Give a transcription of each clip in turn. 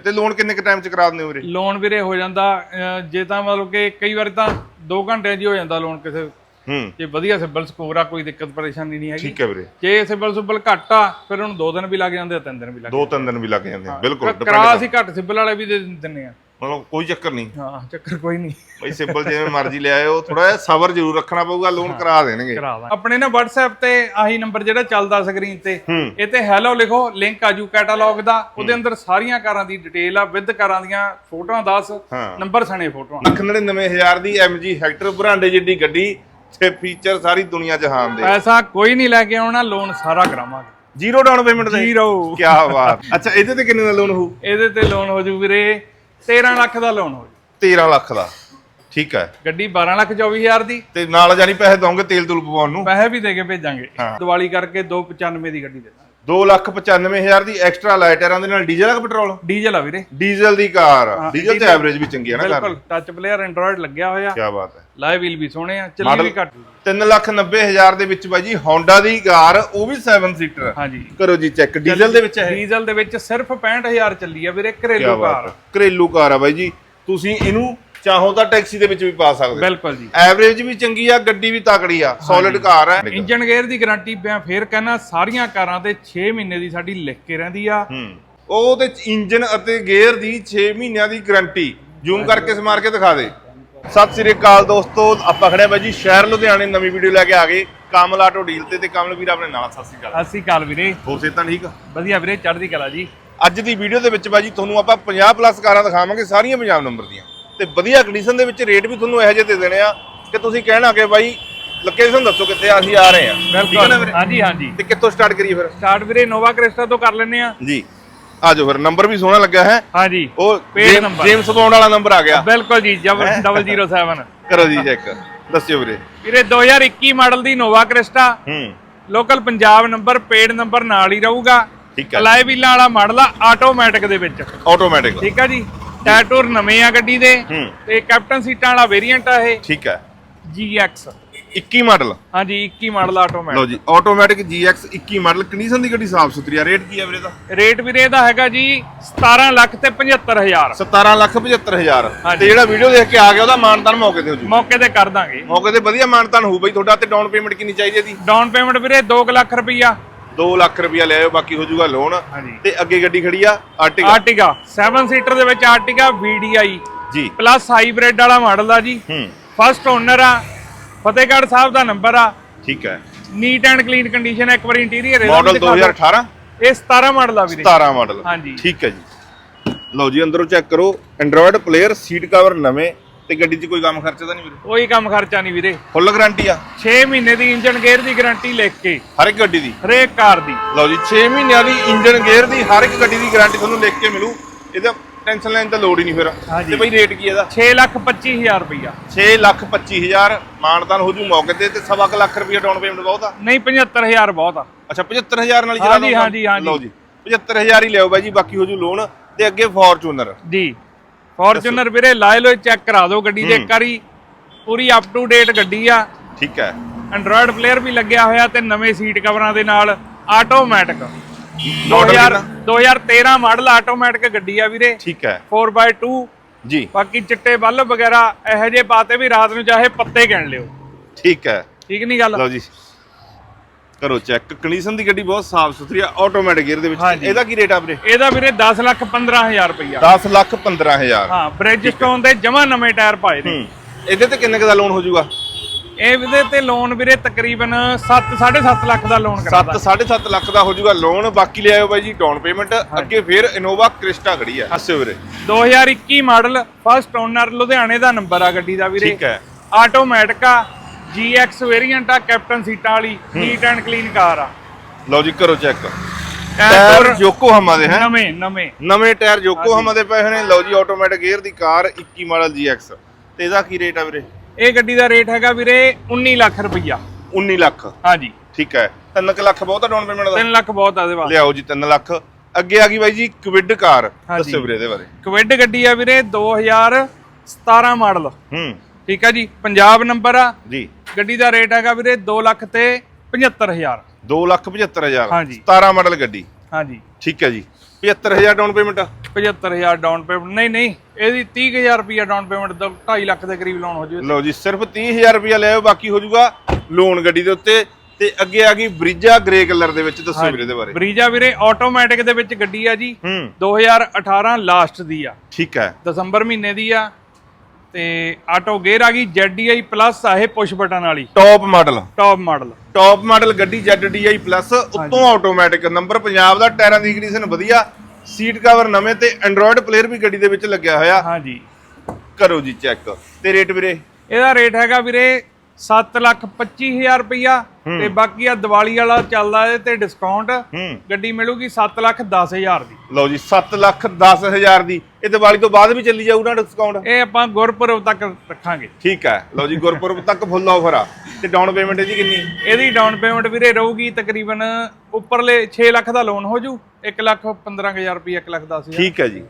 ਤੇ ਲੋਨ ਕਿੰਨੇ ਕ ਟਾਈਮ ਚ ਕਰਾ ਦਿੰਦੇ ਹੋ ਵੀਰੇ? ਲੋਨ ਵੀਰੇ ਹੋ ਜਾਂਦਾ ਅਹ, ਜੇ ਤਾਂ ਮਤਲਬ ਕਿ ਕਈ ਵਾਰ ਤਾਂ 2 ਘੰਟਿਆਂ 'ਚ ਹੀ ਹੋ ਜਾਂਦਾ ਲੋਨ ਕਿਸੇ ਹੂੰ। ਜੇ ਵਧੀਆ ਸਿਬਲ ਸਕੋਰ ਆ ਕੋਈ ਦਿੱਕਤ ਪਰੇਸ਼ਾਨੀ ਨਹੀਂ ਹੈਗੀ। ਠੀਕ ਹੈ ਵੀਰੇ। ਜੇ ਸਿਬਲ ਸੁਬਲ ਘੱਟ ਆ ਫਿਰ ਉਹਨੂੰ 2 ਦਿਨ ਵੀ ਲੱਗ ਜਾਂਦੇ ਆ 3 ਦਿਨ ਵੀ ਲੱਗ ਦੋ ਤਿੰਨ ਦਿਨ ਵੀ ਲੱਗ ਜਾਂਦੇ ਆ ਬਿਲਕੁਲ ਜਾਂਦੇ depend ਕਰਾ ਅਸੀਂ ਘੱਟ ਸਿਬਲ ਵਾਲੇ ਵੀ ਦੇ ਦਿੰਨੇ ਆ। ਮਤਲਬ ਕੋਈ ਚੱਕਰ ਨਹੀਂ। ਹਾਂ ਚੱਕਰ ਕੋਈ ਨਹੀਂ। ਬਈ ਸਿੰਪਲ ਜਿਵੇਂ ਮਰਜ਼ੀ ਲੈ ਆਇਓ ਥੋੜਾ ਜਿਹਾ ਸਬਰ ਜ਼ਰੂਰ ਰੱਖਣਾ ਪਊਗਾ ਲੋਨ ਕਰਾ ਦੇਣਗੇ। ਆਪਣੇ ਨਾ WhatsApp ਤੇ ਆਹੀ ਨੰਬਰ ਜਿਹੜਾ ਚੱਲਦਾ ਸਕਰੀਨ ਤੇ ਹੂੰ। ਇਹ ਤੇ ਹੈਲੋ ਲਿਖੋ ਲਿੰਕ ਆਜੂ ਕੈਟਾਲੌਗ ਦਾ। ਉਹਦੇ ਅੰਦਰ ਸਾਰੀਆਂ ਕਾਰਾਂ ਦੀ ਡਿਟੇਲ ਆ ਵਿਦ ਕਾਰਾਂ ਦੀਆਂ ਫੋਟੋਆਂ ਦੱਸ ਹਾਂ। ਨੰਬਰ ਸਣੇ ਫੋਟੋਆਂ। 99000 ਦੀ MG ਹੈਕਟਰ ਬਰਾਂਡੇ ਜਿੱਡੀ ਗੱਡੀ ਤੇ ਫੀਚਰ ਸਾਰੀ ਦੁਨੀਆ ਜਹਾਨ ਦੇ। ਪੈਸਾ ਕੋਈ ਨਹੀਂ ਲੈ ਕੇ ਆਉਣਾ ਲੋਨ ਸਾਰਾ ਕਰਾਵਾਂਗੇ। ਜ਼ੀਰੋ ਡਾਊਨ ਪੇਮੈਂਟ ਦੇ ਜ਼ੀਰੋ ਕੀ ਬਾਤ। ਅੱਛਾ ਇਹਦੇ ਤੇ ਕਿੰਨੇ ਦਾ ਲੋਨ ਹੋਊ? ਇਹਦੇ ਤੇ ਲੋਨ ਹੋ ਜੂ ਵੀਰੇ 13 ਲੱਖ ਦਾ ਲੋਨ ਹੋ ਜੂ। 13 ਲੱਖ ਦਾ। ਠੀਕ ਹੈ। ਗੱਡੀ 12 ਲੱਖ 24 ਹਜ਼ਾਰ ਦੀ। ਤੇ ਨਾਲ ਜਾਨੀ ਪੈਸੇ ਦੋਗੇ ਤੇਲ ਤੁਲ ਪਵਾਉਣ ਨੂੰ? ਪੈਸੇ ਵੀ ਦੇ ਕੇ ਭੇਜਾਂਗੇ। ਹਾਂ। ਦੀਵਾਲੀ ਕਰਕੇ 295 ਦੀ ਗੱਡੀ ਦੇ ਦਾਂਗੇ। 2 ਲੱਖ 95000 ਦੀ ਐਕਸਟਰਾ ਲਾਈਟਰਾਂ ਦੇ ਨਾਲ ਡੀਜ਼ਲ ਆ ਕਿ ਪੈਟਰੋਲ? ਡੀਜ਼ਲ ਆ ਵੀਰੇ। ਡੀਜ਼ਲ ਦੀ ਕਾਰ ਆ। ਹਾਂ, ਡੀਜ਼ਲ ਤੇ ਐਵਰੇਜ ਵੀ ਚੰਗੀ ਹੈ ਨਾ ਕਾਰ ਬਿਲਕੁਲ ਟੱਚ ਪਲੇਅਰ ਐਂਡਰੋਇਡ ਲੱਗਿਆ ਹੋਇਆ। ਕੀ ਬਾਤ ਹੈ। ਲਾਈਵ ਵੀਲ ਵੀ ਸੋਹਣੇ ਆ ਚੱਲੀ ਵੀ ਘੱਟ। 3 ਲੱਖ 90000 ਦੇ ਵਿੱਚ ਬਾਈ ਜੀ Honda ਦੀ ਕਾਰ ਉਹ ਵੀ 7 ਸੀਟਰ ਹਾਂਜੀ। ਕਰੋ ਜੀ ਚੈੱਕ ਡੀਜ਼ਲ ਦੇ ਵਿੱਚ ਹੈ ਡੀਜ਼ਲ ਦੇ ਵਿੱਚ ਸਿਰਫ 65000 ਚੱਲੀ ਆ ਵੀਰੇ ਘਰੇਲੂ ਕਾਰ। ਘਰੇਲੂ ਕਾਰ ਆ ਬਾਈ ਜੀ। ਤੁਸੀਂ ਇਹਨੂੰ ਚਾਹੋ ਤਾਂ ਟੈਕਸੀ ਦੇ ਵਿੱਚ ਵੀ ਪਾ ਸਕਦੇ ਹੋ ਬਿਲਕੁਲ ਜੀ। ਐਵਰੇਜ ਵੀ ਚੰਗੀ ਆ ਗੱਡੀ ਵੀ ਤਕੜੀ ਆ ਸੋਲਿਡ ਕਾਰ ਹੈ ਇੰਜਨ ਗੇਅਰ ਦੀ ਗਾਰੰਟੀ ਪਿਆ ਫੇਰ ਕਹਿਣਾ ਸਾਰੀਆਂ ਕਾਰਾਂ ਤੇ 6 ਮਹੀਨੇ ਦੀ ਸਾਡੀ ਲਿਖ ਕੇ ਰਹਿੰਦੀ ਆ। ਹੂੰ। ਉਹ ਤੇ ਇੰਜਨ ਅਤੇ ਗੇਅਰ ਦੀ 6 ਮਹੀਨਿਆਂ ਦੀ ਗਾਰੰਟੀ ਜ਼ੂਮ ਕਰਕੇ ਸਮਾਰ ਕੇ ਦਿਖਾ ਦੇ। ਸਤਿ ਸ੍ਰੀ ਅਕਾਲ ਦੋਸਤੋ ਆਪਾਂ ਖੜੇ ਆ ਜੀ ਸ਼ਹਿਰ ਲੁਧਿਆਣੇ ਨਵੀਂ ਵੀਡੀਓ ਲੈ ਕੇ ਆ ਗਏ। ਕਮਲ ਆਟੋ ਡੀਲ ਤੇ ਤੇ ਕਮਲ ਵੀਰ ਆਪਣੇ ਨਾਲ ਸਤਿ ਸ੍ਰੀ ਅਕਾਲ। ਅਸੀਂ ਕਾਲ ਵੀਰੇ। ਹੋਰ ਸਿਹਤਾਂ ਠੀਕ ਆ? ਵਧੀਆ ਵੀਰੇ ਚੜ੍ਹਦੀ ਕਲਾ ਜੀ। ਅੱਜ ਦੀ ਵੀਡੀਓ ਦੇ ਵਿੱਚ ਬਾਜੀ ਤੁਹਾਨੂੰ ਆਪਾਂ 50 ਪਲੱਸ ਕਾਰਾਂ ਦਿਖਾਵਾਂਗੇ ਸਾਰੀਆਂ ਪੰਜਾਬ ਨੰਬਰ ਦੀਆਂ। ਤੇ ਵਧੀਆ ਕੰਡੀਸ਼ਨ ਦੇ ਵਿੱਚ ਰੇਟ ਵੀ ਤੁਹਾਨੂੰ ਇਹੋ ਜਿਹੇ ਦੇ ਦੇਣੇ ਆ ਕਿ ਤੁਸੀਂ ਕਹਿਣਾ ਕਿ ਬਾਈ ਲੋਕੇਸ਼ਨ ਦੱਸੋ ਕਿੱਥੇ ਆ, ਅਸੀਂ ਆ ਰਹੇ ਆ। ਠੀਕ ਹੈ ਨਾ ਵੀਰੇ? ਹਾਂਜੀ ਹਾਂਜੀ। ਤੇ ਕਿੱਥੋਂ ਸਟਾਰਟ ਕਰੀਏ ਫਿਰ? ਸਟਾਰਟ ਵੀਰੇ ਨੋਵਾ ਕ੍ਰਿਸਟਾ ਤੋਂ ਕਰ ਲੈਨੇ ਆ। ਜੀ। ਆ ਜਾਓ ਫਿਰ ਨੰਬਰ ਵੀ ਸੋਹਣਾ ਲੱਗਾ ਹੈ। ਹਾਂਜੀ। ਉਹ ਜੇਮ- number। ਜੇਮਸ ਬੌਂਡ ਵਾਲਾ ਨੰਬਰ ਆ ਗਿਆ। ਬਿਲਕੁਲ ਜੀ 007 ਕਰੋ ਜੀ ਚੈੱਕ ਦੱਸਿਓ ਵੀਰੇ। ਵੀਰੇ 2021 ਮਾਡਲ ਦੀ ਨੋਵਾ ਕ੍ਰਿਸਟਾ ਹੂੰ। Local Punjab number paid number ਨਾਲ ਹੀ ਰਹੂਗਾ। ਠੀਕ ਹੈ। ਅਲਾਈ ਵੀਲਾਂ ਵਾਲਾ ਮਾਡਲ ਆ ਆਟੋਮੈਟਿਕ ਦੇ ਵਿੱਚ। ਆਟੋਮੈਟਿਕ ਠੀਕ ਆ ਜੀ। ਟਾਇਰ ਨਵੇਂ ਆ ਗੱਡੀ ਦੇ ਹੂੰ। ਤੇ ਕੈਪਟਨ ਸੀਟਾਂ ਵਾਲਾ ਵੇਰੀਐਂਟ ਆ ਇਹ। ਠੀਕ ਹੈ। GX 21 model. ਹਾਂਜੀ 21 ਮਾਡਲ ਆਟੋਮੈਟਿਕ ਲਓ ਜੀ ਆਟੋਮੈਟਿਕ GX 21 ਮਾਡਲ। ਕੰਡੀਸ਼ਨ ਦੀ ਗੱਡੀ ਸਾਫ਼ ਸੁਥਰੀ ਆ। ਰੇਟ ਕੀ ਆ ਵੀਰੇ ਦਾ? ਰੇਟ ਵੀਰੇ ਇਹਦਾ ਹੈਗਾ ਜੀ 17 ਲੱਖ ਤੇ 75000 17 ਲੱਖ 75000 ਹਾਂਜੀ। ਤੇ ਜਿਹੜਾ ਵੀਡੀਓ ਦੇਖ ਕੇ ਆ ਗਿਆ ਉਹਦਾ ਮਾਨਤਾਨ ਮੌਕੇ ਤੇ ਹੋ ਜੂ। ਮੌਕੇ ਤੇ ਕਰ ਦਾਂਗੇ। ਮੌਕੇ ਤੇ ਵਧੀਆ ਮਾਨਤਾਨ ਹੋਊ ਬਈ ਤੁਹਾਡਾ ਤੇ ਡਾਊਨ ਪੇਮੈਂਟ ਕਿੰਨੀ ਚਾਹੀਦੀ ਹੈ ਦੀ ਡਾਊਨ ਪੇਮੈਂਟ ਵੀਰੇ 2 ਲੱਖ ਰੁਪਈਆ। 2 ਲੱਖ ਰੁਪਇਆ ਲੈ ਆਇਓ ਬਾਕੀ ਹੋ ਜਾਊਗਾ ਲੋਨ ਹਾਂਜੀ। ਤੇ ਅੱਗੇ ਗੱਡੀ ਖੜੀ ਆ ਆਰਟਿਕਾ ਆਰਟਿਗਾ 7 ਸੀਟਰ ਦੇ ਵਿੱਚ ਆਰਟਿਗਾ VDI ਜੀ। ਪਲੱਸ ਹਾਈਬ੍ਰਿਡ ਵਾਲਾ ਮਾਡਲ ਆ ਜੀ। ਹੂੰ। ਫਸਟ ਓਨਰ ਆ। ਫਤਿਹਗੜ੍ਹ ਸਾਹਿਬ ਦਾ ਨੰਬਰ ਆ। ਠੀਕ ਹੈ। ਨੀਟ ਐਂਡ ਕਲੀਨ ਕੰਡੀਸ਼ਨ ਇੱਕ ਵਾਰੀ ਇੰਟੀਰੀਅਰ ਮਾਡਲ 2018 ਇਹ 17 ਮਾਡਲ ਆ ਵੀਰੇ। 17 ਮਾਡਲ ਹਾਂਜੀ। ਠੀਕ ਹੈ ਜੀ। ਲਓ ਜੀ ਅੰਦਰੋਂ ਚੈੱਕ ਕਰੋ। ਐਂਡਰੋਇਡ ਪਲੇਅਰ ਸੀਟ ਕਵਰ ਨਵੇਂ। ਤੇ ਗੱਡੀ 'ਚ ਕੋਈ ਕੰਮ ਖਰਚਾ ਤਾਂ ਨਹੀਂ ਵੀਰੇ? ਕੋਈ ਕੰਮ ਖਰਚਾ ਨਹੀਂ ਵੀਰੇ। ਫੁੱਲ ਗਾਰੰਟੀ ਆ? 6 ਮਹੀਨੇ ਦੀ ਇੰਜਨ ਗੇਅਰ ਦੀ ਗਾਰੰਟੀ ਲਿਖ ਕੇ। ਹਰ ਇੱਕ ਗੱਡੀ ਦੀ? ਹਰੇਕ ਕਾਰ ਦੀ। ਲਓ ਜੀ 6 ਮਹੀਨਿਆਂ ਦੀ ਇੰਜਨ ਗੇਅਰ ਦੀ ਹਰ ਇੱਕ ਗੱਡੀ ਦੀ ਗਾਰੰਟੀ ਤੁਹਾਨੂੰ ਲਿਖ ਕੇ ਮਿਲੂ। ਇਹਦਾ ਟੈਨਸ਼ਨ ਲੈਣ ਦੀ ਲੋੜ ਹੀ ਨਹੀਂ ਫਿਰ। ਤੇ ਬਈ ਰੇਟ ਕੀ ਇਹਦਾ? 6 ਲੱਖ 25000 ਰੁਪਈਆ। 6 ਲੱਖ 25000 ਮਾਨਦਾਨ ਹੋ ਜੂ ਮੌਕੇ ਤੇ ਤੇ ਸਵਾ ਕੁ ਲੱਖ ਰੁਪਏ ਡਾਊਨ ਪੇਮੈਂਟ ਬਹੁਤ ਆ। ਨਹੀਂ 75000 ਬਹੁਤ ਆ। ਅੱਛਾ 75000 ਨਾਲ ਹੀ ਚਲਾ ਦਊਂਗਾ? ਹਾਂਜੀ, ਹਾਂਜੀ। ਲਓ ਜੀ 75000 ਹੀ ਲਿਓ ਬਾਈ ਜੀ ਬਾਕੀ ਹੋ ਜੂ ਲੋਨ ਤੇ ਅੱਗੇ ਫੋਰਚੂਨਰ ਜੀ। ਫੋਰਚੂਨਰ ਵੀਰੇ ਲਾਏ ਲੋਏ ਚੈੱਕ ਕਰਾ ਦਿਓ ਗੱਡੀ ਦੇ ਇੱਕ ਵਾਰੀ। ਪੂਰੀ ਅਪ ਟੂ ਡੇਟ ਗੱਡੀ ਆ। ਠੀਕ ਹੈ। ਐਂਡਰੋਇਡ ਪਲੇਅਰ ਵੀ ਲੱਗਿਆ ਹੋਇਆ ਤੇ ਨਵੇਂ ਸੀਟ ਕਵਰਾਂ ਦੇ ਨਾਲ ਆਟੋਮੈਟਿਕ Model 2000 ਕਿੰਨਾ? 2013 ਮਾਡਲ ਆਟੋਮੈਟਿਕ ਗੱਡੀ ਆ ਵੀਰੇ। ਠੀਕ ਹੈ। 4x2 ਜੀ। ਬਾਕੀ ਚਿੱਟੇ ਬੱਲ ਵਗੈਰਾ ਇਹੋ ਜਿਹੇ ਪਾਤੇ ਵੀ ਰਾਤ ਨੂੰ ਚਾਹੇ ਪੱਤੇ ਗਿਣ ਲਿਓ। ਠੀਕ ਹੈ। ਠੀਕ ਨਹੀਂ ਗੱਲ? ਲਓ ਜੀ। ਕਰੋ ਚੈੱਕ ਕੰਡੀਸ਼ਨ ਦੀ ਗੱਡੀ ਬਹੁਤ ਸਾਫ਼ ਸੁਥਰੀ ਆ ਆਟੋਮੈਟਿਕ ਗੇਅਰ ਦੇ ਵਿੱਚ। ਹਾਂਜੀ। ਇਹਦਾ ਕੀ ਰੇਟ ਆ ਵੀਰੇ? ਇਹਦਾ ਵੀਰੇ 10 ਲੱਖ 15000 ਰੁਪਈਆ। 10 ਲੱਖ 15000 ਹਾਂ ਬ੍ਰਿਜਸਟੋਨ ਦੇ ਜਮਾ ਨਵੇਂ ਟਾਇਰ ਪਾਏ ਨੇ। ਇਹਦੇ ਤੇ ਕਿੰਨੇ ਕੁ ਦਾ ਲੋਨ ਹੋ ਜਾਊਗਾ ਇਹ ਵੀਰੇ ਤੇ ਲੋਨ ਵੀਰੇ ਤਕਰੀਬਨ 7 7.5 ਲੱਖ ਦਾ ਲੋਨ 7 ਕਰਾਂਦਾ 7.5 ਲੱਖ ਦਾ ਹੋ ਜਾਊਗਾ ਲੋਨ ਬਾਕੀ ਲਿਆਇਓ ਬਾਈ ਜੀ ਡਾਊਨ ਪੇਮੈਂਟ ਅੱਗੇ ਫਿਰ ਇਨੋਵਾ ਕ੍ਰਿਸਟਾ ਖੜੀ ਆ। ਹੱਸਿਓ ਵੀਰੇ। 2021 ਮਾਡਲ ਫਸਟ ਓਨਰ ਲੁਧਿਆਣੇ ਦਾ ਨੰਬਰ ਆ ਗੱਡੀ ਦਾ ਵੀਰੇ। ਠੀਕ ਹੈ। ਆਟੋਮੈਟਿਕ ਆ। GX ਵੇਰੀਐਂਟ ਆ ਕੈਪਟਨ ਸੀਟਾਂ ਵਾਲੀ ਨੀਟ ਐਂਡ ਕਲੀਨ ਕਾਰ ਆ। ਲਓ ਜੀ ਕਰੋ ਚੈੱਕ ਟਾਇਰ ਜੋਕੋ ਹਮਾ ਦੇ ਹੈ? ਨਵੇਂ ਨਵੇਂ। ਨਵੇਂ ਟਾਇਰ ਜੋਕੋ ਹਮਾ ਦੇ ਪਏ ਹੋਏ ਨੇ। ਲਓ ਜੀ ਆਟੋਮੈਟਿਕ ਗੇਅਰ ਦੀ ਕਾਰ 21 ਮਾਡਲ GX ਤੇ ਇਹਦਾ ਕੀ ਰੇਟ ਆ ਵੀਰੇ? ਇਹ ਗੱਡੀ ਦਾ ਰੇਟ ਹੈਗਾ ਵੀਰੇ 19 ਲੱਖ ਰੁਪਈਆ। 19 ਲੱਖ। ਹਾਂਜੀ। ਠੀਕ ਹੈ। 3 ਲੱਖ ਬਹੁਤਾ ਡਾਊਨ ਪੇਮੈਂਟ ਦਾ? 3 ਲੱਖ ਬਹੁਤ ਆ ਇਹਦੇ ਵਾਸਤੇ। ਲਿਆਓ ਜੀ 3 ਲੱਖ। ਅੱਗੇ ਆ ਗਈ ਬਾਈ ਜੀ ਕਵਿਡ ਕਾਰ। ਦੱਸਿਓ ਵੀਰੇ ਇਹਦੇ ਬਾਰੇ। ਕਵਿਡ ਗੱਡੀ ਆ ਵੀਰੇ 2017 ਮਾਡਲ। ਹੂੰ। ਠੀਕ ਆ ਜੀ ਪੰਜਾਬ ਨੰਬਰ ਆ। ਜੀ। ਗੱਡੀ ਦਾ ਰੇਟ ਹੈਗਾ ਵੀਰੇ 2 ਲੱਖ ਤੇ 75000 2 ਲੱਖ 75000 ਹਾਂਜੀ। 17 ਮਾਡਲ ਗੱਡੀ। ਹਾਂਜੀ। ਠੀਕ ਹੈ ਜੀ। 75000 ਡਾਊਨ ਪੇਮੈਂਟ 75000 ਡਾਊਨ ਪੇਮੈਂਟ ਨਹੀਂ ਨਹੀਂ ਇਹਦੀ 30000 ਰੁਪਿਆ ਡਾਊਨ ਪੇਮੈਂਟ ਦਾ 2.5 ਲੱਖ ਦੇ ਕਰੀਬ ਲੋਨ ਹੋ ਜੂ ਲਓ ਜੀ ਸਿਰਫ 30000 ਰੁਪਇਆ ਲਿਆਓ ਬਾਕੀ ਹੋ ਜਾਊਗਾ ਲੋਨ ਗੱਡੀ ਦੇ ਉੱਤੇ। ਤੇ ਅੱਗੇ ਆ ਗਈ ਬ੍ਰਿਜਾ ਗ੍ਰੇ ਕਲਰ ਦੇ ਵਿੱਚ ਦੱਸੋ ਵੀਰੇ ਦੇ ਬਾਰੇ। ਬਰੀਜਾ ਵੀਰੇ ਆਟੋਮੈਟਿਕ ਦੇ ਵਿੱਚ ਗੱਡੀ ਆ ਜੀ। ਹੂੰ। 2018 ਲਾਸਟ ਦੀ ਆ। ਠੀਕ ਹੈ। ਦਸੰਬਰ ਮਹੀਨੇ ਦੀ ਆ। ਤੇ ਆਟੋ ਗੇਅਰ ਆ ਗਈ ZDI ਪਲੱਸ ਆ ਇਹ ਪੁਸ਼ ਬਟਨ ਵਾਲੀ। Top model top model top model ਗੱਡੀ ZDI ਪਲੱਸ ਉੱਤੋਂ ਆਟੋਮੈਟਿਕ ਨੰਬਰ ਪੰਜਾਬ ਦਾ ਟਾਇਰਾਂ ਦੀ ਕੰਡੀਸ਼ਨ ਵਧੀਆ। ਸੀਟ ਕਵਰ ਨਵੇਂ ਤੇ ਐਂਡਰੋਇਡ ਪਲੇਅਰ ਵੀ ਗੱਡੀ ਦੇ ਵਿੱਚ ਲੱਗਿਆ ਹੋਇਆ। ਹਾਂਜੀ। ਕਰੋ ਜੀ ਚੈੱਕ ਤੇ ਰੇਟ ਵੀਰੇ? ਇਹਦਾ ਰੇਟ ਹੈਗਾ ਵੀਰੇ 7 ਲੱਖ 25000 ਰੁਪਈਆ ਤੇ ਬਾਕੀ ਆ ਦੀਵਾਲੀ ਵਾਲਾ ਚੱਲਦਾ ਇਹਦੇ ਤੇ ਡਿਸਕਾਊਂਟ ਗੱਡੀ ਮਿਲੂਗੀ 7 ਲੱਖ 10000 ਦੀ। ਲਓ ਜੀ 7 ਲੱਖ 10000 ਦੀ। ਇਹ ਦੀਵਾਲੀ ਤੋਂ ਬਾਅਦ ਵੀ ਚੱਲੀ ਜਾਊ ਨਾ ਡਿਸਕਾਊਂਟ ਇਹ ਆਪਾਂ ਗੁਰਪੁਰਬ ਤੱਕ ਰੱਖਾਂਗੇ। ਠੀਕ ਹੈ। ਲਓ ਜੀ ਗੁਰਪੁਰਬ ਤੱਕ ਫੁੱਲ ਆਫਰ ਆ। ਤੇ ਡਾਊਨ ਪੇਮੈਂਟ ਜੀ ਕਿੰਨੀ? ਇਹਦੀ ਡਾਊਨ ਪੇਮੈਂਟ ਵੀਰੇ ਰਹੂਗੀ ਤਕਰੀਬਨ ਉੱਪਰਲੇ 6 ਲੱਖ ਦਾ ਲੋਨ ਹੋ ਜੂ। 1 ਲੱਖ 15000 ਰੁਪਏ 1 ਲੱਖ 10000 ਠੀਕ ਹੈ ਜੀ।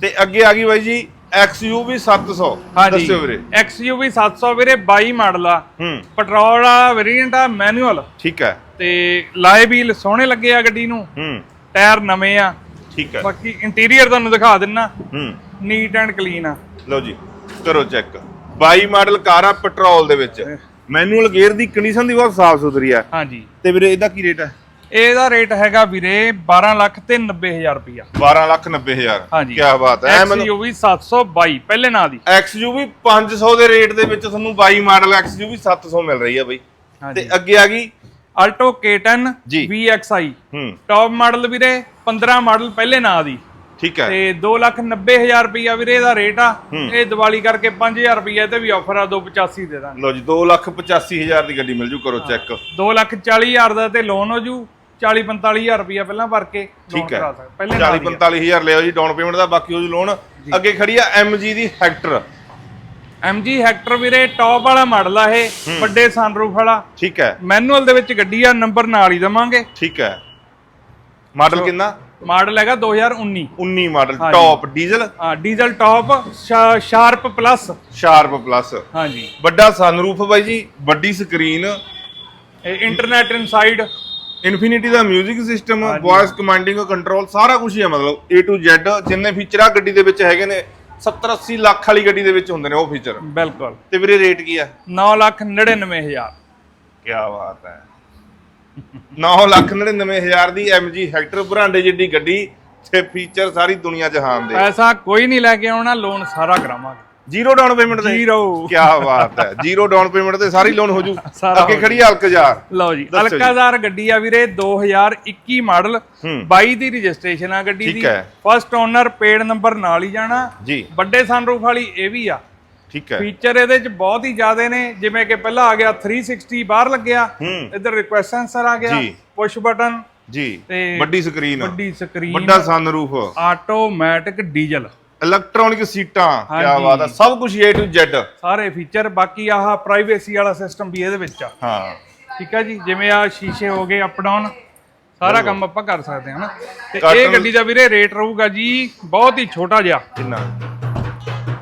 ਤੇ ਅੱਗੇ ਆ ਗਈ ਬਾਈ ਜੀ XUV 700 ਹਾਂਜੀ। ਦੱਸਿਓ ਵੀਰੇ। XUV 700 ਵੀਰੇ 22 ਮਾਡਲ ਆ। ਹੂੰ। ਪੈਟਰੋਲ ਵਾਲਾ ਵੇਰੀਐਂਟ ਆ ਮੈਨੂਅਲ ਠੀਕ ਹੈ। ਤੇ ਲਾਏ ਵੀਲ ਸੋਹਣੇ ਲੱਗੇ ਆ ਗੱਡੀ ਨੂੰ। ਹੂੰ। ਟਾਇਰ ਨਵੇਂ ਆ। ਠੀਕ ਹੈ। ਬਾਕੀ ਇੰਟੀਰੀਅਰ ਤੁਹਾਨੂੰ ਦਿਖਾ ਦਿੰਨਾ। ਹੂੰ। ਨੀਟ ਐਂਡ ਕਲੀਨ ਆ। ਲਓ ਜੀ ਕਰੋ ਚੈੱਕ 22 ਮਾਡਲ ਕਾਰ ਆ ਪੈਟਰੋਲ ਦੇ ਵਿੱਚ। ਮੈਨੂਅਲ ਗੇਅਰ ਦੀ ਕੰਡੀਸ਼ਨ ਦੀ ਬਹੁਤ ਸਾਫ਼ ਸੁਥਰੀ ਆ। ਹਾਂਜੀ। ਤੇ ਵੀਰੇ ਇਹਦਾ ਕੀ ਰੇਟ ਹੈ ਇਹਦਾ ਰੇਟ ਹੈਗਾ ਵੀਰੇ 12 ਲੱਖ ਤੇ 90000 ਰੁਪਇਆ 12 ਲੱਖ 90 ਹਜ਼ਾਰ। ਹਾਂਜੀ। ਕੀ ਬਾਤ ਹੈ ਐ ਮੈਨੂੰ XUV 722 ਪਹਿਲੇ ਨਾਂ ਦੀ। XUV 500 ਦੇ ਰੇਟ ਦੇ ਵਿੱਚ ਤੁਹਾਨੂੰ 22 ਮਾਡਲ XUV 700 ਮਿਲ ਰਹੀ ਹੈ ਬਈ। ਤੇ ਅੱਗੇ ਆ ਗਈ। ਆਲਟੋ K10 ਜੀ। VXI ਟੌਪ ਮਾਡਲ ਵੀਰੇ 15 ਮਾਡਲ ਪਹਿਲੇ ਨਾਂ ਦੀ। ਠੀਕ ਹੈ। ਤੇ 290000 ਰੁਪਇਆ ਵੀਰੇ ਇਹਦਾ ਰੇਟ ਆ। ਇਹ ਦੀਵਾਲੀ ਕਰਕੇ 5000 ਰੁਪਇਆ ਤੇ ਵੀ ਆਫਰ ਆ 285 ਦੇ ਦਾਂਗੇ। ਲਓ ਜੀ 2 ਲੱਖ 85 ਹਜ਼ਾਰ ਦੀ ਗੱਡੀ ਮਿਲ ਜੂ ਕਰੋ ਚੈੱਕ 240000 ਦਾ ਤੇ ਲੋਨ ਹੋ ਜੂ। 40 45000 ਰੁਪਇਆ ਪਹਿਲਾਂ ਭਰ ਕੇ ਠੀਕ ਹੈ। ਕਰਾ ਸਕਦੇ। ਪਹਿਲੇ 40 ਨਾਲ ਹੀ ਆ। 45 ਹਜ਼ਾਰ ਲਿਓ ਜੀ ਡਾਊਨ ਪੇਮੈਂਟ ਦਾ ਬਾਕੀ ਉਹ ਲੋਨ ਅੱਗੇ ਖੜੀ ਆ MG ਦੀ ਹੈਕਟਰ MG ਹੈਕਟਰ ਵੀਰੇ ਟੌਪ ਵਾਲਾ ਮਾਡਲ ਆ ਇਹ ਵੱਡੇ ਸਨਰੂਫ ਵਾਲਾ। ਠੀਕ ਹੈ। ਮੈਨੂਅਲ ਦੇ ਵਿੱਚ ਗੱਡੀ ਆ ਨੰਬਰ ਨਾਲ ਹੀ ਦਵਾਂਗੇ। ਠੀਕ ਹੈ। ਮਾਡਲ ਕਿੰਨਾ? ਮਾਡਲ ਹੈਗਾ 2019 19 ਮਾਡਲ। ਟੌਪ ਡੀਜ਼ਲ ਆ diesel top sharp plus sharp plus ਹਾਂਜੀ। ਵੱਡਾ ਸਨਰੂਫ ਬਾਈ ਜੀ ਵੱਡੀ ਸਕਰੀਨ ਇਹ ਇੰਟਰਨੈਟ ਇਨਸਾਈਡ ਇਨਫਿਨਿਟੀ ਦਾ 뮤직 ਸਿਸਟਮ ਵੌਇਸ ਕਮਾਂਡਿੰਗ ਕੰਟਰੋਲ ਸਾਰਾ ਕੁਝ ਹੀ ਹੈ ਮਤਲਬ A to Z ਜਿੰਨੇ ਫੀਚਰ ਆ ਗੱਡੀ ਦੇ ਵਿੱਚ ਹੈਗੇ ਨੇ 70 80 ਲੱਖ ਵਾਲੀ ਗੱਡੀ ਦੇ ਵਿੱਚ ਹੁੰਦੇ ਨੇ ਉਹ ਫੀਚਰ ਬਿਲਕੁਲ। ਤੇ ਵੀਰੇ ਰੇਟ ਕੀ ਆ? 9 ਲੱਖ 99000 ਕੀ ਬਾਤ ਹੈ। 9 ਲੱਖ 99 ਹਜ਼ਾਰ ਦੀ MG ਹੈਕਟਰ ਬਰਾਂਡੇ ਜਿੱਡੀ ਗੱਡੀ ਤੇ ਫੀਚਰ ਸਾਰੀ ਦੁਨੀਆ ਜਹਾਨ ਦੇ। ਪੈਸਾ ਕੋਈ ਨਹੀਂ ਲੈ ਕੇ ਆਉਣਾ ਲੋਨ ਸਾਰਾ ਕਰਾਵਾਂਗੇ। ਜ਼ੀਰੋ ਡਾਊਨ ਪੇਮੈਂਟ ਤੇ। ਜ਼ੀਰੋ। ਕੀ ਬਾਤ ਹੈ। ਜ਼ੀਰੋ ਡਾਊਨ ਪੇਮੈਂਟ ਤੇ ਸਾਰੀ ਲੋਨ ਹੋ ਜੂ। ਅੱਗੇ ਖੜੀ ਅਲਕਜ਼ਾਰ ਲਓ ਜੀ। ਅਲਕਾਜ਼ਾਰ ਗੱਡੀ ਆ ਵੀਰੇ 2021 ਮਾਡਲ ਹੂੰ। 22 ਦੀ ਰਜਿਸਟ੍ਰੇਸ਼ਨ ਆ ਗੱਡੀ ਦੀ। ਫਸਟ ਓਨਰ ਪੇਡ ਨੰਬਰ ਨਾਲ ਹੀ ਜਾਣਾ। ਜੀ। ਵੱਡੇ ਸਨਰੂਫ ਵਾਲੀ ਇਹ ਵੀ ਆ। ਠੀਕ ਹੈ। ਫੀਚਰ ਇਹਦੇ ਚ ਬਹੁਤ ਹੀ ਜ਼ਿਆਦੇ ਨੇ। ਜਿਵੇਂ ਕਿ ਪਹਿਲਾਂ ਆ ਗਿਆ 360 ਬਾਹਰ ਲੱਗਿਆ। ਇੱਧਰ ਰਿਕੁਐਸਟ ਸੈਂਸਰ ਆ ਗਿਆ। ਪੁਸ਼ ਬਟਨ ਜੀ। ਤੇ ਵੱਡੀ ਸਕਰੀਨ ਵੱਡੀ ਸਕਰੀਨ ਵੱਡਾ ਸਨਰੂਫ ਆਟੋਮੈਟਿਕ ਡੀਜ਼ਲ ਇਲੈਕਟ੍ਰੋਨਿਕ ਸੀਟਾਂ ਕੀ। ਬਾਤ ਹੈ ਸਭ ਕੁਝ A to Z ਸਾਰੇ ਫੀਚਰ ਬਾਕੀ ਆਹ ਪ੍ਰਾਈਵੇਸੀ ਵਾਲਾ ਸਿਸਟਮ ਵੀ ਇਹਦੇ ਵਿੱਚ ਆ। ਹਾਂ। ਠੀਕ ਆ ਜੀ ਜਿਵੇਂ ਆ ਸ਼ੀਸ਼ੇ ਹੋ ਗਏ ਅਪ ਡਾਊਨ ਸਾਰਾ ਕੰਮ ਆਪਾਂ ਕਰ ਸਕਦੇ ਹਾਂ ਨਾ। ਤੇ ਇਹ ਗੱਡੀ ਦਾ ਵੀਰੇ ਰੇਟ ਰਹੂਗਾ ਜੀ ਬਹੁਤ ਹੀ ਛੋਟਾ ਜਿਹਾ। ਕਿੰਨਾ?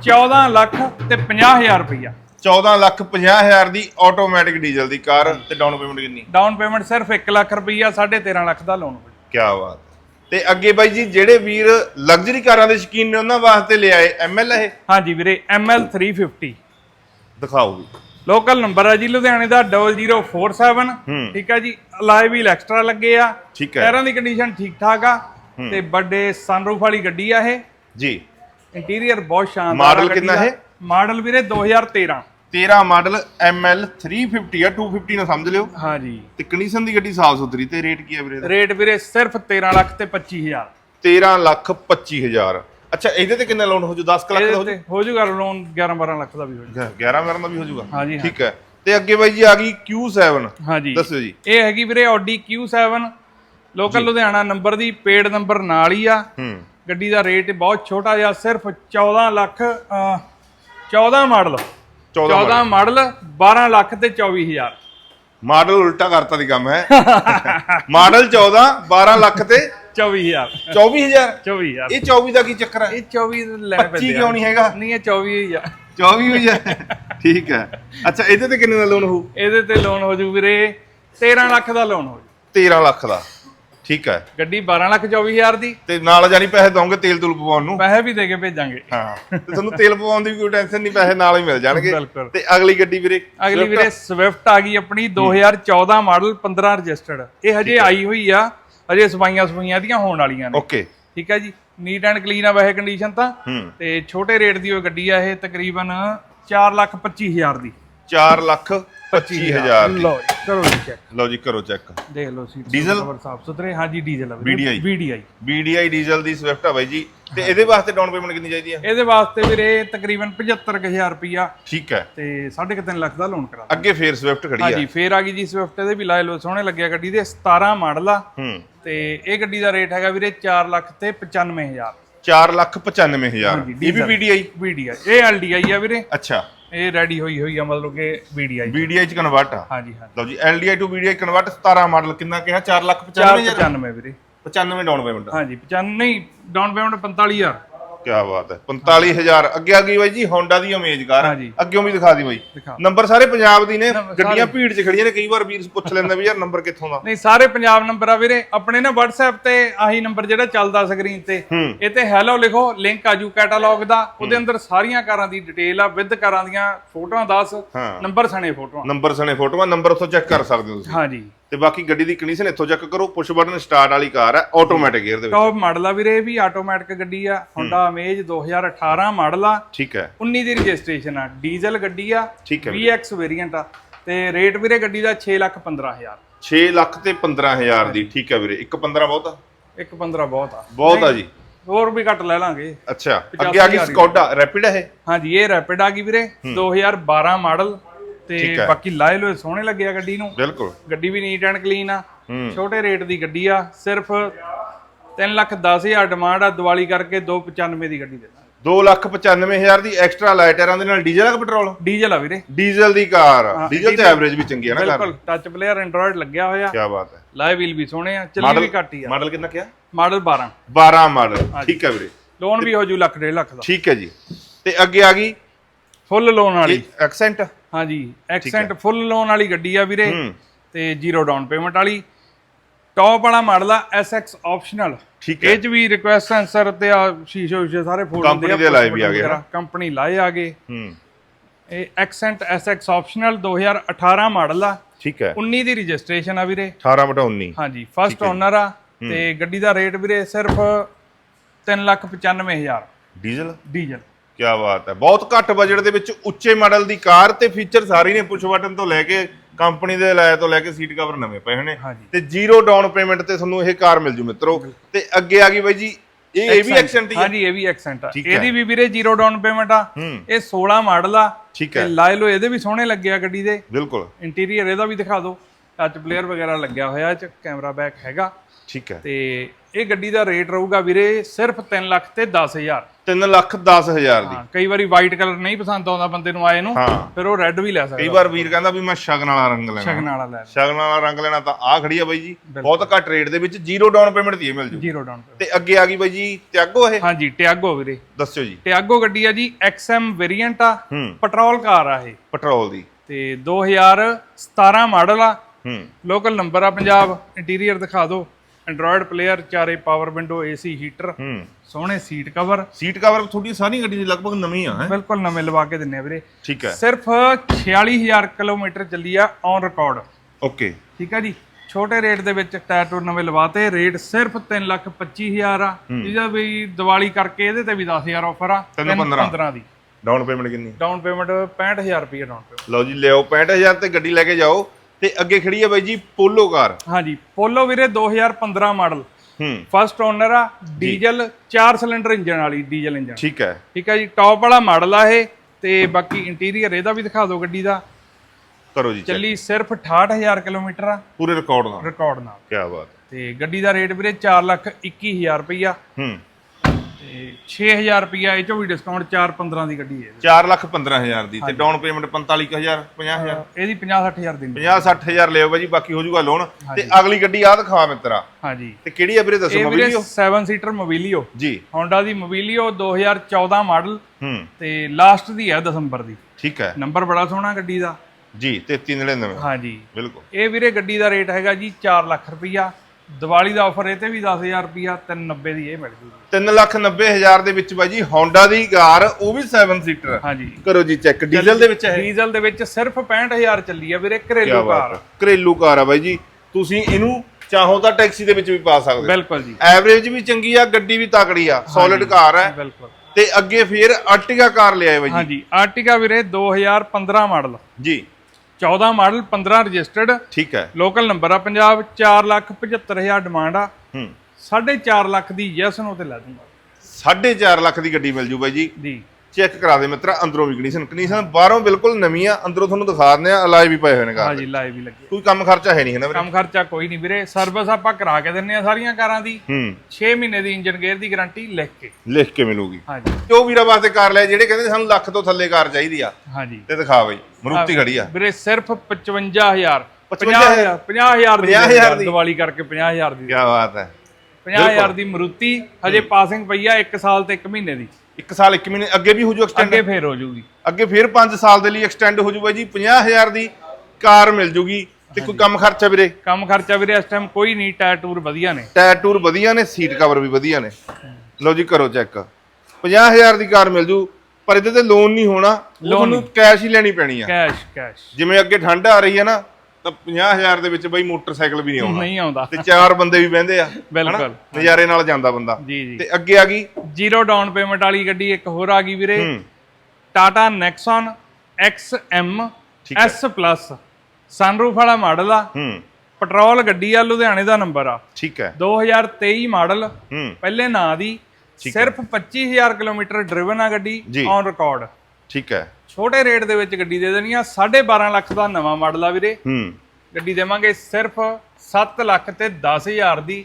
14 ਲੱਖ ਤੇ 50000 ਰੁਪਈਆ। 14 ਲੱਖ 50 ਹਜ਼ਾਰ ਦੀ ਆਟੋਮੈਟਿਕ ਡੀਜ਼ਲ ਦੀ ਕਾਰ ਤੇ ਡਾਊਨ ਪੇਮੈਂਟ ਕਿੰਨੀ? ਡਾਊਨ ਪੇਮੈਂਟ ਸਿਰਫ 1 ਲੱਖ ਰੁਪਈਆ 13.5 ਲੱਖ ਦਾ ਲੋਨ ਕੀ ਬਾਤ ਤੇ ਅੱਗੇ ਬਾਈ ਜੀ ਜਿਹੜੇ ਵੀਰ ਲਗਜ਼ਰੀ ਕਾਰਾਂ ਦੇ ਸ਼ੌਕੀਨ ਨੇ ਉਹਨਾਂ ਵਾਸਤੇ ਲੈ ਆਏ ਐਮਐਲ ਇਹ? ਹਾਂਜੀ ਵੀਰੇ ML 350 ਦਿਖਾਓ ਵੀ ਲੋਕਲ ਨੰਬਰ ਆ ਜੀ ਲੁਧਿਆਣੇ ਦਾ 0047 ਹੂੰ। ਠੀਕ ਆ ਜੀ ਅਲਾਈ ਵੀਲ ਐਕਸਟਰਾ ਲੱਗੇ ਆ। ਠੀਕ ਹੈ ਟਾਇਰਾਂ ਦੀ ਕੰਡੀਸ਼ਨ ਠੀਕ ਠਾਕ ਆ। ਤੇ ਵੱਡੇ ਸਨਰੂਫ ਵਾਲੀ ਗੱਡੀ ਆ ਇਹ। ਜੀ। ਇੰਟੀਰੀਅਰ ਬਹੁਤ ਸ਼ਾਨਦਾਰ ਮਾਡਲ ਕਿੰਨਾ। ਇਹ? ਮਾਡਲ ਵੀਰੇ 2013 13 ਮਾਡਲ ਐਮਐਲ 350 ਆ 250 ਨਾ ਸਮਝ ਲਿਓ। ਹਾਂਜੀ। ਤੇ ਕੰਡੀਸ਼ਨ ਦੀ ਗੱਡੀ ਸਾਫ਼ ਸੁਥਰੀ ਤੇ ਰੇਟ ਕੀ ਹੈ ਵੀਰੇ ਰੇਟ ਵੀਰੇ ਸਿਰਫ 13 ਲੱਖ ਤੇ 25000 13 ਲੱਖ 25 ਹਜ਼ਾਰ। ਅੱਛਾ ਇਹਦੇ ਤੇ ਕਿੰਨਾ ਲੋਨ ਹੋ ਜੂ 10 ਕੁ ਲੱਖ ਦਾ ਹੋ ਇਹਦੇ ਤੇ ਹੋ ਜੂਗਾ ਲੋਨ 11 12 ਲੱਖ ਦਾ ਵੀ ਹੋ ਜੂਗਾ ਜੂ 11 ਮਰਨ ਦਾ ਵੀ ਹੋ ਜੂਗਾ ਹਾਂਜੀ। ਹਾਂ। ਠੀਕ ਹੈ। ਤੇ ਅੱਗੇ ਬਾਈ ਜੀ ਆ ਗਈ Q7 ਹਾਂਜੀ। ਦੱਸਿਓ ਜੀ। ਇਹ ਹੈਗੀ ਵੀਰੇ Audi Q7 local Ludhiana number ਦੀ ਪੇਡ ਨੰਬਰ ਨਾਲ ਹੀ ਆ। ਹੂੰ। ਗੱਡੀ ਦਾ ਰੇਟ ਬਹੁਤ ਛੋਟਾ ਜਿਹਾ ਸਿਰਫ 14 ਲੱਖ ਅਹ, 14 ਮਾਡਲ। 14 14 ਮਾਡਲ। 12 ਲੱਖ ਤੇ 24000 ਮਾਡਲ ਉਲਟਾ ਕਰਤਾ ਦੀ ਕੰਮ ਹੈ। ਮਾਡਲ 14 12 ਲੱਖ ਤੇ 24000 24000 24000 ਇਹ 24 ਦਾ ਕੀ ਚੱਕਰ ਹੈ? ਇਹ 24 ਲੈਣੇ 25 ਪੈਂਦੇ ਕਿਉਂ ਨਹੀਂ ਹੈਗਾ? ਨਹੀਂ ਇਹ 24 ਹੀ ਆ 24 ਹੋਈ ਹੈ। ਠੀਕ ਹੈ। ਅੱਛਾ ਇਹਦੇ ਤੇ ਕਿੰਨੇ ਦਾ ਲੋਨ ਹੋਊ? ਇਹਦੇ ਤੇ ਲੋਨ ਹੋ ਜੂ ਵੀਰੇ 13 ਲੱਖ ਦਾ ਲੋਨ ਹੋ ਜੂ। 13 ਲੱਖ ਦਾ। ਠੀਕ ਹੈ। ਗੱਡੀ 12 ਲੱਖ 24 ਹਜ਼ਾਰ ਦੀ। ਤੇ ਨਾਲ ਜਾਨੀ ਪੈਸੇ ਦੋਗੇ ਤੇਲ ਤੂਲ ਪਵਾਉਣ ਨੂੰ? ਪੈਸੇ ਵੀ ਦੇ ਕੇ ਭੇਜਾਂਗੇ। ਹਾਂ ਤੇ ਤੁਹਾਨੂੰ ਤੇਲ ਪਵਾਉਣ ਦੀ ਵੀ ਕੋਈ ਟੈਨਸ਼ਨ ਨਹੀਂ ਪੈਸੇ ਨਾਲ ਹੀ ਮਿਲ ਜਾਣਗੇ। ਬਿਲਕੁਲ। ਤੇ ਅਗਲੀ ਗੱਡੀ ਵੀਰੇ ਅਗਲੀ ਵੀਰੇ ਸਵਿਫਟ ਆ ਗਈ ਆਪਣੀ 2014 ਮਾਡਲ 15 ਰਜਿਸਟਰਡ। ਇਹ ਹਜੇ ਆਈ ਹੋਈ ਆ ਹਜੇ ਸਫਾਈਆਂ ਸਫਾਈਆਂ ਦੀਆਂ ਹੋਣ ਵਾਲੀਆਂ ਨੇ। ਓਕੇ ਠੀਕ ਹੈ ਜੀ। ਨੀਟ ਐਂਡ ਕਲੀਨ ਆ ਵੈਸੇ ਕੰਡੀਸ਼ਨ ਤਾਂ। ਹੂੰ। ਤੇ ਛੋਟੇ ਰੇਟ ਦੀ ਉਹ ਗੱਡੀ ਆ ਇਹ ਤਕਰੀਬਨ 4 ਲੱਖ 25 ਹਜ਼ਾਰ ਦੀ। 4 ਲੱਖ 25000 ਦੀ। ਲਓ ਜੀ, ਕਰੋ ਜੀ ਚੈੱਕ ਲਓ ਜੀ ਕਰੋ ਚੈੱਕ ਦੇਖ ਲਓ ਸੀਟ ਡੀਜ਼ਲ? ਕਵਰ ਸਾਫ਼ ਸੁਥਰੇ ਹਾਂਜੀ ਡੀਜ਼ਲ ਆ VDI? VDI BDI ਡੀਜ਼ਲ ਦੀ ਸਵਿਫਟ ਆ ਬਾਈ ਜੀ। ਤੇ ਇਹਦੇ ਵਾਸਤੇ ਡਾਊਨ ਪੇਮੈਂਟ ਕਿੰਨੀ ਚਾਹੀਦੀ ਆ? ਇਹਦੇ ਵਾਸਤੇ ਵੀਰੇ ਤਕਰੀਬਨ 75000 ਰੁਪਿਆ ਠੀਕ ਹੈ। ਤੇ 3.5 ਲੱਖ ਦਾ ਲੋਨ ਕਰਾ ਅੱਗੇ ਫੇਰ ਸਵਿਫਟ ਖੜੀ ਆ। ਹਾਂਜੀ ਫੇਰ ਆ ਗਈ ਜੀ ਸਵਿਫਟ ਇਹਦੇ ਵੀ ਲਾਏ ਲੋ ਸੋਹਣੇ ਲੱਗਿਆ ਗੱਡੀ ਦੇ 17 ਮਾਡਲ ਆ। ਹੂੰ। ਤੇ ਇਹ ਗੱਡੀ ਦਾ ਰੇਟ ਹੈਗਾ ਵੀਰੇ 4 ਲੱਖ ਤੇ 95000 4 ਲੱਖ 95000 ਹਾਂਜੀ, ਇਹ ਵੀ BDI VDI ਇਹ LDI ਆ ਵੀਰੇ। ਅੱਛਾ। ਇਹ ਰੈਡੀ ਹੋਈ ਹੋਈ ਆ ਮਤਲਬ ਕਿ VDI BDI ਚ। ਕਨਵਰਟ ਆ। ਹਾਂਜੀ ਹਾਂਜੀ। ਲਓ ਜੀ LDI to BDI convert 17 model ਕਿੰਨਾ ਕਿਹਾ? 4 ਲੱਖ 95000 495 ਵੀਰੇ। 95 ਡਾਊਨ ਪੇਮੈਂਟ ਹਾਂਜੀ 95 ਨਹੀਂ ਡਾਊਨ ਪੇਮੈਂਟ 45000 ਕੀ ਬਾਤ ਹੈ। 45000 ਅੱਗੇ ਆ ਗਈ ਬਾਈ ਜੀ ਹੋਂਡਾ ਦੀ ਅਮੇਜ ਕਾਰ। ਹਾਂਜੀ। ਅੱਗੇੋਂ ਵੀ ਦਿਖਾ ਦੀ ਬਾਈ। ਦਿਖਾ। ਨੰਬਰ ਸਾਰੇ ਪੰਜਾਬ ਦੀ ਨੇ। ਨੰਬਰ ਗੱਡੀਆਂ ਭੀੜ 'ਚ ਖੜੀਆਂ ਨੇ ਕਈ ਵਾਰ ਵੀਰ ਪੁੱਛ ਲੈਂਦਾ ਵੀ ਯਾਰ ਨੰਬਰ ਕਿੱਥੋਂ ਦਾ। ਨਹੀਂ ਸਾਰੇ ਪੰਜਾਬ ਨੰਬਰ ਆ ਵੀਰੇ। ਆਪਣੇ ਨਾ WhatsApp ਤੇ ਆਹੀ ਨੰਬਰ ਜਿਹੜਾ ਚੱਲਦਾ ਸਕਰੀਨ ਤੇ। ਹੂੰ। ਇਹ ਤੇ ਹੈਲੋ ਲਿਖੋ ਲਿੰਕ ਆਜੂ ਕੈਟਾਲੌਗ ਦਾ। ਉਹਦੇ ਅੰਦਰ ਸਾਰੀਆਂ ਕਾਰਾਂ ਦੀ ਡਿਟੇਲ ਆ ਵਿਦ ਕਾਰਾਂ ਦੀਆਂ ਫੋਟੋਆਂ ਦੱਸ। ਹਾਂ। ਨੰਬਰ ਸਣੇ ਫੋਟੋਆਂ। ਨੰਬਰ ਸਣੇ ਫੋਟੋਆਂ ਨੰਬਰ ਉੱਥੋਂ ਚੈੱਕ ਕਰ ਸਕਦੇ ਹੋ ਤੁਸੀਂ। ਹਾਂਜੀ। ਤੇ ਬਾਕੀ ਗੱਡੀ ਦੀ ਕੰਡੀਸ਼ਨ ਇੱਥੋਂ ਚੈੱਕ ਕਰੋ ਪੁਸ਼ ਬਟਨ ਸਟਾਰਟ ਵਾਲੀ ਕਾਰ ਹੈ ਆਟੋਮੈਟਿਕ ਗੇਅਰ ਦੇ ਵਿੱਚ। ਟੌਪ ਮਾਡਲ ਆ ਵੀਰੇ ਇਹ ਵੀ ਆਟੋਮੈਟਿਕ ਗੱਡੀ ਆ। Honda Amaze 2018 ਮਾਡਲ ਆ। ਠੀਕ ਹੈ। 19 ਦੀ ਰਜਿਸਟ੍ਰੇਸ਼ਨ ਆ। ਡੀਜ਼ਲ ਗੱਡੀ ਆ। ਠੀਕ ਹੈ VX ਵੇਰੀਐਂਟ ਆ। ਤੇ ਰੇਟ ਵੀਰੇ ਗੱਡੀ ਦਾ 6 ਲੱਖ 15000 6 ਲੱਖ ਤੇ 15000 ਦੀ। ਠੀਕ ਹੈ ਵੀਰੇ। ਇੱਕ 15 ਬਹੁਤ ਆ? ਇੱਕ 15 ਬਹੁਤ ਆ। ਬਹੁਤ ਆ ਜੀ। ਹੋਰ ਵੀ ਘੱਟ ਲੈ ਲਾਂਗੇ। ਅੱਛਾ। ਅੱਗੇ ਆ ਗਈ। ਸਕੋਡਾ ਰੈਪਿਡ ਹੈ ਇਹ? ਹਾਂਜੀ ਇਹ ਰੈਪਿਡ ਆ ਗਈ ਵੀਰੇ। 2012 ਮਾਡਲ ਤੇ ਠੀਕ ਹੈ। ਬਾਕੀ ਲਾਏ ਲੋਏ ਸੋਹਣੇ ਲੱਗੇ ਆ ਗੱਡੀ ਨੂੰ। ਬਿਲਕੁਲ। ਗੱਡੀ ਵੀ ਨੀਟ ਐਂਡ ਕਲੀਨ ਆ। ਹੂੰ। ਛੋਟੇ ਰੇਟ ਦੀ ਗੱਡੀ ਆ ਸਿਰਫ 3 ਲੱਖ 10 ਹਜ਼ਾਰ ਡਿਮਾਂਡ ਆ ਦੀਵਾਲੀ ਕਰਕੇ 295 ਦੀ ਗੱਡੀ ਦੇ ਦਾਂਗੇ। 2 ਲੱਖ 95000 ਦੀ ਐਕਸਟਰਾ ਲਾਈਟਰਾਂ ਦੇ ਨਾਲ ਡੀਜ਼ਲ ਆ ਕਿ ਪੈਟਰੋਲ ਡੀਜ਼ਲ ਆ ਵੀਰੇ। ਡੀਜ਼ਲ ਦੀ ਕਾਰ ਡੀਜ਼ਲ ਤੇ ਐਵਰੇਜ ਵੀ ਚੰਗੀ ਆ ਨਾ ਕਾਰ ਬਿਲਕੁਲ ਟੱਚ ਪਲੇਅਰ ਐਂਡਰੋਇਡ ਲੱਗਿਆ ਹੋਇਆ। ਕੀ ਬਾਤ ਹੈ। ਲਾਏ ਵੀਲ ਵੀ ਸੋਹਣੇ ਆ ਚੱਲੀ ਵੀ ਘੱਟ ਹੀ ਆ। ਮਾਡਲ ਕਿੰਨਾ ਕਿਹਾ? ਮਾਡਲ 12 12 ਮਾਡਲ ਠੀਕ ਹੈ ਵੀਰੇ। ਲੋਨ ਵੀ ਹੋ ਜੂ ਲੱਖ ਡੇਢ ਲੱਖ ਦਾ। ਠੀਕ ਹੈ ਜੀ। ਤੇ ਅੱਗੇ ਆ ਗਈ ਫੁੱਲ ਲੋਨ ਵਾਲੀ। ਐਕਸੈਂਟ ਹਾਂਜੀ ਐਕਸੈਂਟ ਫੁੱਲ ਲੋਨ ਵਾਲੀ ਗੱਡੀ ਆ ਵੀਰੇ ਤੇ ਜ਼ੀਰੋ ਡਾਊਨ ਪੇਮੈਂਟ ਵਾਲੀ। ਟੌਪ ਵਾਲਾ ਮਾਡਲ ਆ SX ਆਪਸ਼ਨਲ ਠੀਕ ਹੈ। ਇਹ ਚ ਵੀ ਰਿਕੁਐਸਟ ਸੈਂਸਰ ਤੇ ਆ ਸ਼ੀਸ਼ੇ ਸ਼ੀਸ਼ੇ ਸਾਰੇ ਫੋਲਡ Company ਦੇ ਲਾਏ ਵੀ ਆ ਗਏ। ਕੰਪਨੀ ਲਾਏ ਆ ਗਏ। ਹੂੰ। ਇਹ ਐਕਸੈਂਟ SX ਆਪਸ਼ਨਲ 2018 ਮਾਡਲ ਆ। ਠੀਕ ਹੈ। 19 ਦੀ ਰਜਿਸਟ੍ਰੇਸ਼ਨ ਆ ਵੀਰੇ। 18 ਬਟਾ 19 ਹਾਂਜੀ ਫਸਟ ਓਨਰ ਆ ਤੇ ਗੱਡੀ ਦਾ ਰੇਟ ਵੀਰੇ ਸਿਰਫ 395000 ਡੀਜ਼ਲ ਡੀਜ਼ਲ ਕੀ ਬਾਤ ਹੈ। ਬਹੁਤ ਘੱਟ ਬਜਟ ਦੇ ਵਿੱਚ ਉੱਚੇ ਮਾਡਲ ਦੀ ਕਾਰ ਤੇ ਫੀਚਰ ਸਾਰੇ ਨੇ ਪੁਸ਼ ਬਟਨ ਤੋਂ ਲੈ ਕੇ ਕੰਪਨੀ ਦੇ ਲੈ ਤੋਂ ਲੈ ਕੇ ਸੀਟ ਕਵਰ ਨਵੇਂ ਪਏ ਹਾਂਜੀ। ਤੇ ਜ਼ੀਰੋ ਡਾਊਨ ਪੇਮੈਂਟ ਤੇ ਤੁਹਾਨੂੰ ਇਹ ਕਾਰ ਮਿਲ ਜੂ ਮਿੱਤਰੋ। ਤੇ ਅੱਗੇ ਆ ਗਈ ਬਾਈ ਜੀ ਇਹ ਇਹ ਵੀ ਐਕਸੈਂਟ ਹੀ ਹੈ ਹਾਂਜੀ ਇਹ ਵੀ ਐਕਸੈਂਟ ਆ। ਠੀਕ ਹੈ। ਇਹਦੀ ਵੀ ਵੀਰੇ ਜ਼ੀਰੋ ਡਾਊਨ ਪੇਮੈਂਟ ਆ। ਹੂੰ। ਇਹ 16 ਮਾਡਲ ਆ। ਠੀਕ ਹੈ। ਲਾਏ ਲੋ ਇਹਦੇ ਵੀ ਸੋਹਣੇ ਲੱਗੇ ਆ ਗੱਡੀ ਦੇ। ਬਿਲਕੁਲ। ਇੰਟੀਰੀਅਰ ਇਹਦਾ ਵੀ ਦਿਖਾ ਦਿਓ। ਟੱਚ ਪਲੇਅਰ ਵਗੈਰਾ ਲੱਗਿਆ ਹੋਇਆ ਚ ਕੈਮਰਾ ਬੈਕ ਹੈਗਾ। ਠੀਕ ਹੈ। ਤੇ ਇਹ ਗੱਡੀ ਦਾ ਰੇਟ ਰਹੂਗਾ ਵੀਰੇ ਸਿਰਫ 3 ਲੱਖ ਤੇ 10000 3 ਲੱਖ 10000 ਦੀ। ਕਈ ਵਾਰੀ ਵਾਈਟ ਕਲਰ ਨਹੀਂ ਪਸੰਦ ਆਉਂਦਾ ਬੰਦੇ ਨੂੰ ਆਏ ਨੂੰ ਫਿਰ ਉਹ ਰੈੱਡ ਵੀ ਲੈ ਕਈ ਸਕਦਾ ਵਾਰ ਵੀਰ ਕਹਿੰਦਾ ਵੀ ਮੈਂ ਸ਼ਗਨ ਵਾਲਾ ਰੰਗ ਲੈਣਾ। ਸ਼ਗਨ ਵਾਲਾ ਲੈ ਸ਼ਗਨ ਵਾਲਾ ਰੰਗ ਲੈਣਾ ਤਾਂ ਆ ਖੜੀ ਆ ਬਾਈ ਜੀ। ਬਹੁਤ ਘੱਟ ਰੇਟ ਦੇ ਵਿੱਚ ਜ਼ੀਰੋ ਡਾਊਨ ਪੇਮੈਂਟ ਦੀ ਇਹ ਮਿਲ ਜੂ। ਜ਼ੀਰੋ ਡਾਊਨ ਤੇ ਅੱਗੇ ਆ ਗਈ ਬਾਈ ਜੀ ਤਿਆਗੋ ਇਹ। ਹਾਂਜੀ ਟਿਆਗੋ ਵੀਰੇ। ਦੱਸਿਓ ਜੀ। ਟਿਆਗੋ ਗੱਡੀ ਆ ਜੀ XM ਵੇਰੀਐਂਟ ਆ। ਪੈਟਰੋਲ ਕਾਰ ਆ ਇਹ। ਪੈਟਰੋਲ ਦੀ। ਤੇ 2017 ਮਾਡਲ ਆ। ਹੂੰ। ਲੋਕਲ ਨੰਬਰ ਆ ਪੰਜਾਬ। ਇੰਟੀਰੀਅਰ ਦਿਖਾ ਦਿਓ। ਐਂਡਰੋਇਡ ਪਲੇਅਰ ਚਾਰੇ ਪਾਵਰ ਵਿੰਡੋ ਏਸੀ ਹੀਟਰ ਹੂੰ। ਸੋਹਣੇ ਸੀਟ ਕਵਰ ਸੀਟ ਕਵਰ ਤੁਹਾਡੀ ਸਾਰੀ ਗੱਡੀ ਦੀ ਲਗਭਗ ਨਵੀਂ ਆ ਹੈ? ਬਿਲਕੁਲ ਨਵੇਂ ਲਵਾ ਕੇ ਦਿੰਨੇ ਆ ਵੀਰੇ। ਠੀਕ ਹੈ। ਸਿਰਫ 46000 ਕਿਲੋਮੀਟਰ ਚੱਲੀ ਆ ਔਨ ਰਿਕਾਰਡ ਓਕੇ ਠੀਕ ਆ ਜੀ? ਛੋਟੇ ਰੇਟ ਦੇ ਵਿੱਚ ਟਾਇਰ ਟੂਰ ਨਵੇਂ ਲਵਾਤੇ। ਰੇਟ ਸਿਰਫ 325000 ਆ। ਜਿਹਦਾ ਵੀ ਦੀਵਾਲੀ ਕਰਕੇ ਇਹਦੇ ਤੇ ਵੀ 10000 ਆਫਰ ਆ। ਤਿੰਨ ਤਿੰਨ ਪੰਦਰਾਂ। 15 ਦੀ। ਡਾਊਨ ਪੇਮੈਂਟ ਕਿੰਨੀ? ਡਾਊਨ ਪੇਮੈਂਟ 65000 ਰੁਪਏ ਡਾਊਨ ਪੇਮੈਂਟ ਲਓ ਜੀ ਲਿਆਓ 65000 ਤੇ ਗੱਡੀ ਲੈ ਕੇ ਜਾਓ। ਤੇ ਅੱਗੇ ਖੜੀ ਆ ਬਾਈ ਜੀ ਪੋਲੋ ਕਾਰ। ਹਾਂਜੀ ਪੋਲੋ ਵੀਰੇ 2015 ਮਾਡਲ। ਹੂੰ। ਫਸਟ ਓਨਰ ਆ ਡੀਜ਼ਲ 4 ਸਿਲੰਡਰ ਇੰਜਨ ਵਾਲੀ ਡੀਜ਼ਲ ਇੰਜਨ ਠੀਕ ਹੈ। ਠੀਕ ਆ ਜੀ ਟੌਪ ਵਾਲਾ ਮਾਡਲ ਆ ਇਹ ਤੇ ਬਾਕੀ ਇੰਟੀਰੀਅਰ ਇਹਦਾ ਵੀ ਦਿਖਾ ਦਿਓ ਗੱਡੀ ਦਾ। ਕਰੋ ਜੀ। ਚੱਲੀ ਸਿਰਫ 68000 ਕਿਲੋਮੀਟਰ ਆ। ਪੂਰੇ ਰਿਕਾਰਡ ਨਾਲ। ਰਿਕਾਰਡ ਨਾਲ। ਕੀ ਬਾਤ। ਹੈ ਤੇ ਗੱਡੀ ਦਾ ਰੇਟ ਵੀਰੇ 4 ਲੱਖ 21000 ਰੁਪਈਆ। ਹੂੰ। ਤੇ 6000 ਰੁਪਈਆ ਇਹ ਚੋਂ ਵੀ ਡਿਸਕਾਊਂਟ 4 15 ਦੀ ਗੱਡੀ ਹੈ 4 ਲੱਖ 15000 ਦੀ ਤੇ ਡਾਊਨ ਪੇਮੈਂਟ 45000 50000 ਇਹਦੀ 50 60000 ਦੀ 50 60000 ਲਿਓ ਬਾਈ ਜੀ ਬਾਕੀ ਹੋ ਜਾਊਗਾ ਲੋਨ ਤੇ ਅਗਲੀ ਗੱਡੀ ਆ ਦਿਖਾ ਮਿੱਤਰਾ। ਹਾਂਜੀ। ਤੇ ਕਿਹੜੀ ਆ ਵੀਰੇ ਦੱਸੋ ਮੋਬਿਲਿਓ? 7 ਸੀਟਰ ਮੋਬਿਲਿਓ। ਜੀ। Honda ਦੀ ਮੋਬਿਲਿਓ 2014 ਮਾਡਲ ਹੂੰ। ਤੇ ਲਾਸਟ ਦੀ ਹੈ ਦਸੰਬਰ ਦੀ। ਠੀਕ ਹੈ। ਨੰਬਰ ਬੜਾ ਸੋਹਣਾ ਗੱਡੀ ਦਾ। ਜੀ 3399 ਹਾਂਜੀ। ਬਿਲਕੁਲ। ਇਹ ਵੀਰੇ ਗੱਡੀ ਦਾ ਰੇਟ ਹੈਗਾ ਜੀ 4 ਲੱਖ ਰੁਪਈਆ। ਦੀਵਾਲੀ ਦਾ ਆਫਰ ਇਹ ਤੇ ਵੀ 10000 ਰੁਪਿਆ 390 ਦੀ ਇਹ ਮਿਲ ਜੂਗੀ। 390000 ਦੇ ਵਿੱਚ ਬਾਈ ਜੀ Honda ਦੀ ਕਾਰ ਉਹ ਵੀ 7 ਸੀਟਰ ਹਾਂਜੀ। ਕਰੋ ਜੀ ਚੈੱਕ ਡੀਜ਼ਲ ਦੇ ਵਿੱਚ ਹੈ ਡੀਜ਼ਲ ਦੇ ਵਿੱਚ ਸਿਰਫ 65000 ਚੱਲੀ ਆ ਵੀਰੇ ਘਰੇਲੂ ਕਾਰ। ਘਰੇਲੂ ਕਾਰ ਆ ਬਾਈ ਜੀ। ਤੁਸੀਂ ਇਹਨੂੰ ਚਾਹੋ ਤਾਂ ਟੈਕਸੀ ਦੇ ਵਿੱਚ ਵੀ ਪਾ ਸਕਦੇ ਬਿਲਕੁਲ ਜੀ। ਐਵਰੇਜ ਵੀ ਚੰਗੀ ਆ ਗੱਡੀ ਵੀ ਤਕੜੀ ਆ ਸੋਲਿਡ ਕਾਰ ਹੈ। ਬਿਲਕੁਲ। ਤੇ ਅੱਗੇ ਫੇਰ ਅਰਟਿਗਾ ਕਾਰ ਲਿਆਏ ਬਾਈ ਜੀ। ਹਾਂਜੀ ਆਰਟਿਕਾ ਵੀਰੇ 2015 ਮਾਡਲ। ਜੀ। 14 ਮਾਡਲ 15 ਰਜਿਸਟਰਡ ਠੀਕ ਹੈ। ਲੋਕਲ ਨੰਬਰ ਆ ਪੰਜਾਬ 475000 ਡਿਮਾਂਡ ਆ। ਹੂੰ। 4.5 ਲੱਖ ਦੀ ਯੈਸ ਨੂੰ ਤੇ ਲੈ ਦੂੰਗਾ। 4.5 ਲੱਖ ਦੀ ਗੱਡੀ ਮਿਲ ਜੂ ਬਾਈ ਜੀ। ਜੀ। ਚੈੱਕ ਕਰਾ ਦੇ ਮਿੱਤਰਾ ਅੰਦਰੋਂ ਵੀ ਕੰਡੀਸ਼ਨ ਕੰਡੀਸ਼ਨ ਬਾਹਰੋਂ ਬਿਲਕੁਲ ਨਵੀਂ ਆ ਅੰਦਰੋਂ ਤੁਹਾਨੂੰ ਦਿਖਾ ਦਿੰਦੇ ਆ ਅਲਾਈ ਵੀ ਪਏ ਹੋਏ ਨੇ ਕਾਰ ਹਾਂਜੀ ਲਾਈਵ ਹੀ ਲੱਗੇ। ਕੋਈ ਕੰਮ ਖਰਚਾ ਹੈ ਨਹੀਂ ਹੈ ਨਾ ਵੀਰੇ? ਕੰਮ ਖਰਚਾ ਕੋਈ ਨਹੀਂ ਵੀਰੇ ਸਰਵਿਸ ਆਪਾਂ ਕਰਾ ਕੇ ਦਿੰਨੇ ਆ ਸਾਰੀਆਂ ਕਾਰਾਂ ਦੀ। ਹੂੰ। 6 ਮਹੀਨੇ ਦੀ ਇੰਜਨ ਗੇਅਰ ਦੀ ਗਾਰੰਟੀ ਲਿਖ ਕੇ। ਲਿਖ ਕੇ ਮਿਲੂਗੀ। ਹਾਂਜੀ। ਤੇ ਉਹ ਵੀਰਾਂ ਵਾਸਤੇ ਕਾਰ ਲੈ ਜਿਹੜੇ ਕਹਿੰਦੇ ਸਾਨੂੰ ਲੱਖ ਤੋਂ ਥੱਲੇ ਕਾਰ ਚਾਹੀਦੀ ਆ ਹਾਂਜੀ। ਤੇ ਦਿਖਾ ਬਾਈ ਮਰੂਤੀ ਖੜੀ ਆ। ਵੀਰੇ ਸਿਰਫ 55000 55,000 50000 ਦੀ 50,000 ਦੀ। ਦੀਵਾਲੀ ਕਰਕੇ 50000 ਦੀ। ਕੀ ਬਾਤ ਹੈ। 50000 ਦੀ ਮਰੂਤੀ ਹਜੇ ਪਾਸਿੰਗ ਪਈ ਆ 1 ਸਾਲ ਤੇ 1 ਮਹੀਨੇ ਦੀ। ਇੱਕ ਸਾਲ ਇੱਕ ਮਹੀਨੇ ਅੱਗੇ ਵੀ ਹੋ ਜੂ ਐਕਸਟੈਂਡ ਅੱਗੇ ਫੇਰ ਹੋ ਜੂਗੀ। ਅੱਗੇ ਫਿਰ 5 ਸਾਲ ਦੇ ਲਈ ਐਕਸਟੈਂਡ ਹੋ ਜੂਗਾ ਜੀ 50000 ਦੀ ਕਾਰ ਮਿਲ ਜੂਗੀ ਤੇ ਕੋਈ ਕੰਮ ਖਰਚਾ ਵੀਰੇ? ਕੰਮ ਖਰਚਾ ਵੀਰੇ ਇਸ ਟਾਈਮ ਕੋਈ ਨਹੀਂ ਟਾਇਰ ਟੂਰ ਵਧੀਆ ਨੇ। ਟਾਇਰ ਟੂਰ ਵਧੀਆ ਨੇ ਸੀਟ ਕਵਰ ਵੀ ਵਧੀਆ ਨੇ। ਲਓ ਜੀ ਕਰੋ ਚੈੱਕ 50000 ਦੀ ਕਾਰ ਮਿਲ ਜੂ ਪਰ ਇਹਦੇ ਤੇ ਲੋਨ ਨਹੀਂ ਹੋਣਾ। ਉਹ ਤੁਹਾਨੂੰ ਕੈਸ਼ ਹੀ ਲੈਣੀ ਪੈਣੀ ਆ। ਕੈਸ਼ ਕੈਸ਼ ਜਿਵੇਂ ਅੱਗੇ ਠੰਡ ਆ ਰਹੀ ਹੈ ਨਾ ਤਾਂ 50000 ਦੇ ਵਿੱਚ ਬਈ ਮੋਟਰਸਾਈਕਲ ਵੀ ਨਹੀਂ ਆਉਣਾ ਨਹੀਂ ਆਉਂਦਾ। ਤੇ ਚਾਰ ਬੰਦੇ ਵੀ ਬਹਿੰਦੇ ਆ ਬਿਲਕੁਲ। ਨਜ਼ਾਰੇ ਨਾਲ ਜਾਂਦਾ ਬੰਦਾ। ਜੀ ਜੀ। ਤੇ ਅੱਗੇ ਆ ਗਈ? ਜ਼ੀਰੋ ਡਾਊਨ ਪੇਮੈਂਟ ਵਾਲੀ ਗੱਡੀ ਇੱਕ ਹੋਰ ਆ ਗਈ ਵੀਰੇ। ਹੂੰ। Tata Nexon XM S plus. Sunroof ਵਾਲਾ ਮਾਡਲ ਆ। ਹੂੰ। ਪੈਟਰੋਲ ਗੱਡੀ ਆ ਲੁਧਿਆਣੇ ਦਾ ਨੰਬਰ ਆ। ਠੀਕ ਹੈ। 2023 ਮਾਡਲ ਹੂੰ। ਪਹਿਲੇ ਨਾਂ ਦੀ। ਸਿਰਫ 25000 ਕਿਲੋਮੀਟਰ ਡਰਿਵਨ ਆ ਗੱਡੀ ਜੀ। ਔਨ ਰਿਕਾਰਡ ਠੀਕ ਹੈ। ਛੋਟੇ ਰੇਟ ਦੇ ਵਿੱਚ ਗੱਡੀ ਦੇ ਦੇਣੀ ਆ। 12.5 ਲੱਖ ਦਾ ਨਵਾਂ ਮਾਡਲ ਆ ਵੀਰੇ। ਹੂੰ। ਗੱਡੀ ਦੇਵਾਂਗੇ ਸਿਰਫ 7 ਲੱਖ ਤੇ 10000 ਦੀ।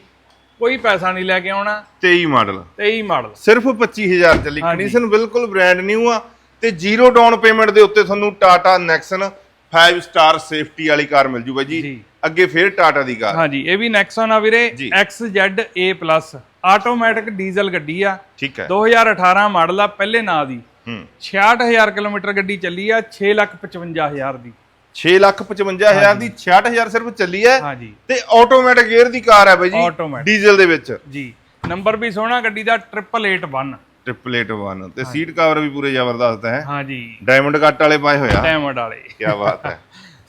ਕੋਈ ਪੈਸਾ ਨਹੀਂ ਲੈ ਕੇ ਆਉਣਾ। 23 ਮਾਡਲ। 23 ਮਾਡਲ। ਸਿਰਫ 25000 ਚੱਲੀ। ਕੰਡੀਸ਼ਨ ਬਿਲਕੁਲ ਬ੍ਰਾਂਡ ਨਿਊ ਆ ਤੇ ਜ਼ੀਰੋ ਡਾਊਨ ਪੇਮੈਂਟ ਦੇ ਉੱਤੇ ਤੁਹਾਨੂੰ ਟਾਟਾ ਨੈਕਸਨ 5 ਸਟਾਰ ਸੇਫਟੀ ਵਾਲੀ ਕਾਰ ਮਿਲ ਜੂਗਾ ਜੀ। ਜੀ। ਅੱਗੇ ਫਿਰ ਟਾਟਾ ਦੀ ਕਾਰ। ਹਾਂਜੀ ਇਹ ਵੀ ਨੈਕਸਨ ਆ ਵੀਰੇ। XZA+ ਆਟੋਮੈਟਿਕ ਡੀਜ਼ਲ ਗੱਡੀ ਆ। ਠੀਕ ਹੈ। 2018 ਮਾਡਲ ਆ ਪਹਿਲੇ ਨਾਂ ਦੀ। 66000 ਕਿਲੋਮੀਟਰ ਗੱਡੀ ਚੱਲੀ ਆ 655000 ਦੀ। 655000 ਦੀ 66000 ਸਿਰਫ ਚੱਲੀ ਹੈ ਤੇ ਆਟੋਮੈਟਿਕ ਗੇਅਰ ਦੀ ਕਾਰ ਹੈ ਬਾਈ ਜੀ। ਡੀਜ਼ਲ ਦੇ ਵਿੱਚ। ਜੀ। ਨੰਬਰ ਵੀ ਸੋਹਣਾ ਗੱਡੀ ਦਾ 881 ਟ੍ਰਿਪਲੇਟ 1 ਤੇ ਸੀਟ ਕਵਰ ਵੀ ਪੂਰੇ ਜ਼ਬਰਦਸਤ ਹੈ। ਡਾਇਮੰਡ ਕੱਟ ਵਾਲੇ ਪਾਏ ਹੋਇਆ ਡਾਇਮੰਡ ਵਾਲੇ। ਕੀ ਬਾਤ ਹੈ।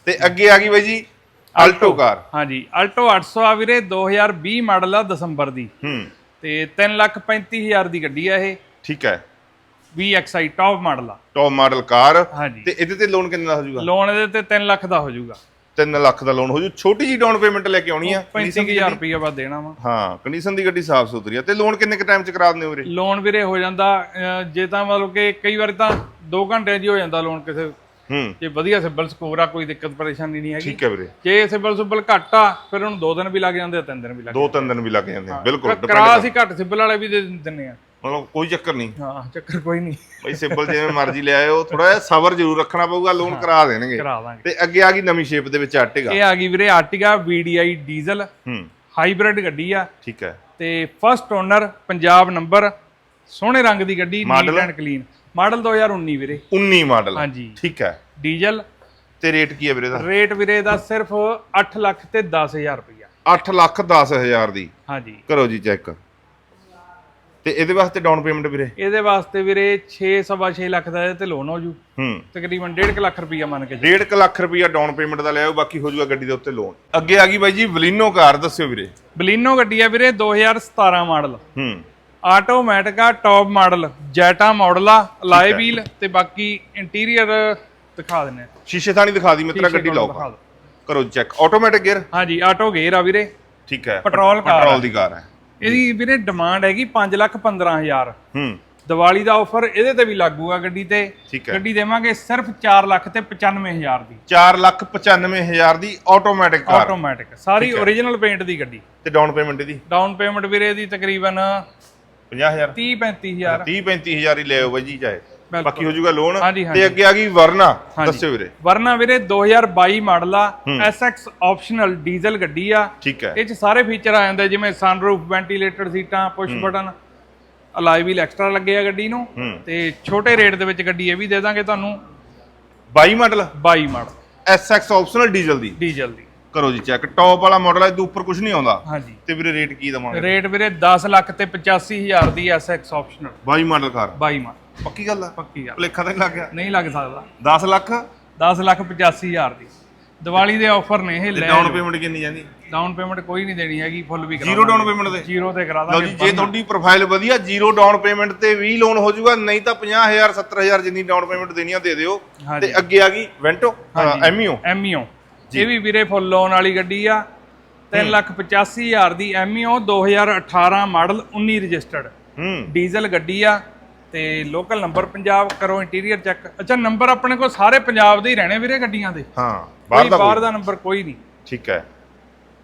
ਤੇ ਅੱਗੇ ਆ ਗਈ ਬਾਈ ਜੀ ਆਲਟੋ ਕਾਰ ਹਾਂਜੀ ਆਲਟੋ 800 ਆ ਵੀਰੇ 2020 ਮਾਡਲ ਆ ਦਸੰਬਰ ਦੀ। ਹੂੰ। ਤੇ 335000 ਦੀ ਗੱਡੀ ਆ ਇਹ। ਠੀਕ ਹੈ। VXI ਟੌਪ ਮਾਡਲ ਆ। ਟੌਪ ਮਾਡਲ ਕਾਰ ਹਾਂਜੀ। ਤੇ ਇਹਦੇ ਤੇ ਲੋਨ ਕਿੰਨਾ ਹੋ ਜਾਊਗਾ? ਲੋਨ ਇਹਦੇ ਤੇ 3 ਲੱਖ ਦਾ ਹੋ ਜਾਊਗਾ। 3 ਲੱਖ ਦਾ ਲੋਨ ਹੋ ਜੂ ਛੋਟੀ ਜੀ ਡਾਊਨ ਪੇਮੈਂਟ ਲੈ ਕੇ ਆਉਣੀ ਆ। 35000 ਰੁਪਏ ਬਾਅਦ ਦੇਣਾ ਵਾ। ਹਾਂ ਕੰਡੀਸ਼ਨ ਦੀ ਗੱਡੀ ਸਾਫ਼ ਸੁਥਰੀ ਆ। ਤੇ ਲੋਨ ਕਿੰਨੇ ਕ ਟਾਈਮ ਚ ਕਰਾ ਦਿੰਦੇ ਹੋ ਵੀਰੇ? ਲੋਨ ਵੀਰੇ ਹੋ ਜਾਂਦਾ ਅਹ, ਜੇ ਤਾਂ ਮਤਲਬ ਕਿ ਕਈ ਵਾਰੀ ਤਾਂ 2 ਘੰਟਿਆਂ 'ਚ ਹੀ ਜਾਂਦਾ ਲੋਨ ਕਿਸੇ ਹੂੰ। ਜੇ ਵਧੀਆ ਸਿਬਲ ਸਕੋਰ ਆ ਕੋਈ ਦਿੱਕਤ ਪਰੇਸ਼ਾਨੀ ਨਹੀਂ ਹੈਗੀ। ਠੀਕ ਹੈ ਵੀਰੇ। ਜੇ ਸਿਬਲ ਸੁਬਲ ਘੱਟ ਆ ਫਿਰ ਉਹਨੂੰ 2 ਦਿਨ ਵੀ ਲੱਗ ਜਾਂਦੇ ਆ 3 ਦਿਨ ਵੀ ਲੱਗ ਦੋ ਤਿੰਨ ਦਿਨ ਵੀ ਲੱਗ ਜਾਂਦੇ ਆ। ਬਿਲਕੁਲ ਜਾਂਦੇ ਕਰਾ। ਅਸੀਂ ਘੱਟ ਸਿਬਲ ਵਾਲੇ ਵੀ ਦੇ ਦਿੰਦੇ ਆ। ਮਤਲਬ ਕੋਈ ਚੱਕਰ ਨਹੀਂ। ਹਾਂ ਚੱਕਰ ਕੋਈ ਨਹੀਂ। ਬਈ ਸਿੰਪਲ ਜਿਵੇਂ ਮਰਜ਼ੀ ਲੈ ਆਇਓ ਥੋੜਾ ਜਿਹਾ ਸਬਰ ਜ਼ਰੂਰ ਰੱਖਣਾ ਪਊਗਾ ਲੋਨ ਕਰਾ ਦੇਣਗੇ। ਕਰਾ ਦਾਂਗੇ ਤੇ ਅੱਗੇ ਆ ਗਈ ਨਵੀਂ ਸ਼ੇਪ ਦੇ ਵਿੱਚ ਆਰਟਿਗਾ ਇਹ ਆ ਗਈ ਵੀਰੇ ਆਰਟਿਗਾ VDI ਡੀਜ਼ਲ ਹੂੰ। ਹਾਈਬ੍ਰਿਡ ਗੱਡੀ ਆ। ਠੀਕ ਹੈ। ਤੇ ਫਸਟ ਓਨਰ ਪੰਜਾਬ ਨੰਬਰ ਸੋਹਣੇ ਰੰਗ ਦੀ ਗੱਡੀ ਨੀਟ? ਐਂਡ ਕਲੀਨ ਮਾਡਲ 2019 ਵੀਰੇ। 19 ਮਾਡਲ ਹਾਂਜੀ। ਠੀਕ ਹੈ। ਡੀਜ਼ਲ ਤੇ ਰੇਟ ਕੀ ਹੈ ਵੀਰੇ ਦਾ? ਰੇਟ ਵੀਰੇ ਦਾ ਸਿਰਫ 8 ਲੱਖ ਤੇ 10000 ਰੁਪਇਆ 8 ਲੱਖ 10 ਹਜ਼ਾਰ ਦੀ। ਹਾਂਜੀ। ਕਰੋ ਜੀ ਚੈੱਕ ਤੇ ਇਹਦੇ ਵਾਸਤੇ ਡਾਊਨ ਪੇਮੈਂਟ ਵੀਰੇ? ਇਹਦੇ ਵਾਸਤੇ ਵੀਰੇ 6 ਸਵਾ 6 ਲੱਖ ਦਾ ਤੇ ਲੋਨ ਹੋ ਜੂ। ਹੂੰ। ਤਕਰੀਬਨ 1.5 ਲੱਖ ਰੁਪਇਆ ਮੰਨ ਕੇ ਚੱਲੋ। 1.5 ਲੱਖ ਰੁਪਈਆ ਡਾਊਨ ਪੇਮੈਂਟ ਦਾ ਲਿਆਓ ਬਾਕੀ ਹੋ ਜਾਊਗਾ ਗੱਡੀ ਦੇ ਉੱਤੇ ਲੋਨ ਅੱਗੇ ਆ ਗਈ ਬਾਈ ਜੀ ਵਲੀਨੋ ਕਾਰ ਦੱਸਿਓ ਵੀਰੇ। ਬਲੀਨੋ ਗੱਡੀ ਆ ਵੀਰੇ 2017 ਮਾਡਲ। ਹੂੰ। ਆਟੋਮੈਟਿਕ ਆ ਟੌਪ ਮਾਡਲ ਜੈਟਾ ਮਾਡਲ ਆ ਅਲਾਈ ਵੀਲ ਤੇ ਬਾਕੀ ਇੰਟੀਰੀਅਰ ਦਿਖਾ ਦਿੰਨੇ ਸ਼ੀਸ਼ੇ ਥਾਣੀ ਦਿਖਾ ਦੀ ਮਿੱਤਰਾ ਗੱਡੀ ਲਾਓ। ਕਰੋ ਚੈੱਕ ਆਟੋਮੈਟਿਕ ਗੇਅਰ ਹਾਂਜੀ ਆਟੋ ਗੇਅਰ ਆ ਵੀਰੇ। ਠੀਕ ਹੈ। ਪੈਟਰੋਲ ਕਾਰ ਪੈਟਰੋਲ ਦੀ ਕਾਰ ਹੈ। ਇਹਦੀ ਵੀਰੇ ਡਿਮਾਂਡ ਹੈਗੀ 5 ਲੱਖ 15000 ਹੂੰ। ਦੀਵਾਲੀ ਦਾ ਆਫਰ ਇਹਦੇ ਤੇ ਵੀ ਲਾਗੂ ਆ ਗੱਡੀ ਤੇ। ਗੱਡੀ ਦੇਵਾਂਗੇ ਸਿਰਫ 4 ਲੱਖ ਤੇ 95000 ਦੀ। 4 ਲੱਖ 95 ਹਜ਼ਾਰ ਦੀ ਆਟੋਮੈਟਿਕ ਕਾਰ। ਆਟੋਮੈਟਿਕ ਸਾਰੀ ਓਰੀਜਨਲ ਪੇਂਟ ਦੀ ਗੱਡੀ। ਤੇ ਡਾਊਨ ਪੇਮੈਂਟ ਇਹਦੀ? ਡਾਊਨ ਪੇਮੈਂਟ ਵੀਰੇ ਦੀ ਤਕਰੀਬਨ 50000 30 35000 30 35000 ਹੀ ਲਿਆਓ ਬਾਈ ਜੀ ਚਾਹੇ। ਬਾਕੀ ਹੋ ਜਾਊਗਾ ਲੋਨ ਹਾਂਜੀ, ਹਾਂਜੀ। ਤੇ ਅੱਗੇ ਆ ਗਈ ਵਰਨਾ। ਦੱਸਿਓ ਵੀਰੇ। ਵਰਨਾ ਵੀਰੇ 2022 ਮਾਡਲ ਆ SX ਆਪਸ਼ਨਲ ਡੀਜ਼ਲ ਗੱਡੀ ਆ। ਠੀਕ ਹੈ। ਇਹ ਚ ਸਾਰੇ ਫੀਚਰ ਆ ਜਾਂਦੇ ਜਿਵੇਂ ਸਨਰੂਫ ਵੈਂਟੀਲੇਟਰ ਸੀਟਾਂ push button alloy wheel extra ਲੱਗੇ ਆ ਗੱਡੀ ਨੂੰ। ਤੇ ਛੋਟੇ ਰੇਟ ਦੇ ਵਿੱਚ ਗੱਡੀ ਇਹ ਵੀ ਦੇ ਦਾਂਗੇ ਤੁਹਾਨੂੰ। 22 model? 22 model. SX optional diesel ਦੀ। ਡੀਜ਼ਲ ਦੀ। ਕਰੋ ਜੀ ਚੈੱਕ ਟੌਪ ਵਾਲਾ ਮਾਡਲ ਹੈ ਇਹਦੇ ਉੱਪਰ ਕੁਝ ਨਹੀਂ ਆਉਂਦਾ। ਹਾਂਜੀ। ਤੇ ਵੀਰੇ ਰੇਟ ਕੀ ਦਵਾਂਗੇ? ਰੇਟ ਵੀਰੇ 10 ਲੱਖ ਤੇ 85000 ਦੀ ਐਸਐਕਸ ਆਪਸ਼ਨਲ 22 ਮਾਡਲ ਕਾਰ। 22 ਮਾ ਪੱਕੀ ਗੱਲ ਆ? ਪੱਕੀ ਗੱਲ ਭੁਲੇਖਾ ਤਾਂ ਨਹੀਂ ਲੱਗ ਗਿਆ? ਨਹੀਂ ਲੱਗ ਸਕਦਾ। 10 ਲੱਖ? 10 ਲੱਖ 85000 ਦੀ। ਦੀਵਾਲੀ ਦੇ ਆਫਰ ਨੇ ਇਹ ਲੈ ਡਾਊਨ ਪੇਮੈਂਟ ਕਿੰਨੀ ਜਾਂਦੀ? ਡਾਊਨ ਪੇਮੈਂਟ ਕੋਈ ਨਹੀਂ ਦੇਣੀ ਹੈਗੀ ਫੁੱਲ ਵੀ ਕਰਾ ਜ਼ੀਰੋ ਡਾਊਨ ਪੇਮੈਂਟ ਦੇ ਜ਼ੀਰੋ ਤੇ ਕਰਾ ਲਓ ਦਾਂਗੇ ਜੀ ਜੇ ਤੁਹਾਡੀ ਪ੍ਰੋਫਾਈਲ ਵਧੀਆ ਜ਼ੀਰੋ ਡਾਊਨ ਪੇਮੈਂਟ ਤੇ 20 ਲੋਨ ਹੋ ਜਾਊਗਾ ਨਹੀਂ ਤਾਂ 50000 70000 ਜਿੰਨੀ ਡਾਊਨ ਪੇਮੈਂਟ ਦੇਣੀ ਆ ਦੇ ਦਿਓ। ਹਾਂਜੀ। ਤੇ ਅੱਗੇ ਆ ਗਈ ਵੈਂਟੋ ਐਮਈਓ ਐਮਈਓ ਇਹ ਵੀ ਵੀਰੇ ਫੁੱਲ ਲੋਨ ਵਾਲੀ ਗੱਡੀ ਆ। 385000 ਦੀ ਐਮਈਓ 2018 ਮਾਡਲ 19 ਰਜਿਸਟਰਡ। ਹੂੰ। ਡੀਜ਼ਲ ਗੱਡੀ ਆ। ਤੇ ਲੋਕਲ ਨੰਬਰ ਪੰਜਾਬ ਕਰੋ ਇੰਟੀਰੀਅਰ ਚੈੱਕ ਅੱਛਾ ਨੰਬਰ ਆਪਣੇ ਕੋਲ ਸਾਰੇ ਪੰਜਾਬ ਦੇ ਹੀ ਰਹਿਣੇ ਵੀਰੇ ਗੱਡੀਆਂ ਦੇ। ਹਾਂ ਬਾਹਰ ਦਾ ਬਾਹਰ ਕੋਈ। ਦਾ ਨੰਬਰ ਕੋਈ ਨਹੀਂ। ਠੀਕ ਹੈ।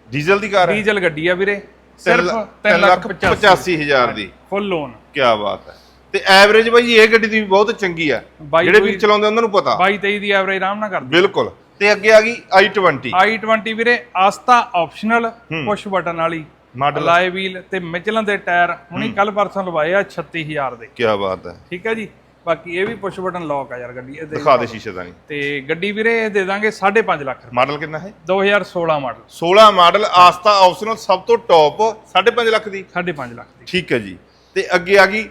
ਡੀਜ਼ਲ ਦੀ ਕਾਰ ਹੈ? ਡੀਜ਼ਲ ਗੱਡੀ ਆ ਵੀਰੇ। ਸਿਰਫ 3 ਲੱਖ 385000 85000 ਦੀ। ਫੁੱਲ ਲੋਨ ਕੀ ਬਾਤ ਹੈ। ਤੇ ਐਵਰੇਜ ਬਾਈ ਇਹ ਗੱਡੀ ਦੀ ਬਹੁਤ ਚੰਗੀ ਆ ਜਿਹੜੇ ਕੋਈ- ਵੀ ਚਲਾਉਂਦੇ ਉਹਨਾਂ ਨੂੰ ਪਤਾ। 22 23 ਦੀ ਐਵਰੇਜ ਆਰਾਮ ਨਾਲ ਕਰਦੇ। ਬਿਲਕੁਲ। ਤੇ ਅੱਗੇ ਆ ਗਈ i20 i20 ਵੀਰੇ ਆਸਤਾ ਆਪਸ਼ਨਲ ਪੁਸ਼ ਬਟਨ ਵਾਲੀ। ਮਾਡਲ। ਅਲਾਈ ਵੀਲ ਤੇ ਮਿਚਲਨ ਦੇ ਟਾਇਰ ਹੁਣੀ ਕੱਲ ਪਰਸੋਂ ਲਵਾਏ ਆ 36000 ਦੇ। ਕੀ ਬਾਤ ਹੈ। ਠੀਕ ਹੈ ਜੀ? ਬਾਕੀ ਇਹ ਵੀ ਪੁਸ਼ ਬਟਨ ਲੌਕ ਆ ਯਾਰ ਗੱਡੀ ਇਹ ਦਿਖਾ ਦੇ ਸ਼ੀਸ਼ੇ ਦਾ ਨਹੀਂ। ਤੇ ਗੱਡੀ ਵੀਰੇ ਇਹ ਦੇ ਦਾਂਗੇ 5.5 ਲੱਖ ਰੁਪਏ। ਮਾਡਲ ਕਿੰਨਾ ਹੈ? 2016 ਮਾਡਲ। 16 ਮਾਡਲ ਆਸਤਾ ਆਪਸ਼ਨਲ ਸਭ ਤੋਂ ਟੌਪ 5.5 ਲੱਖ ਦੀ। 5.5 ਲੱਖ ਦੀ। ਠੀਕ ਹੈ ਜੀ। ਤੇ ਅੱਗੇ ਆ ਗਈ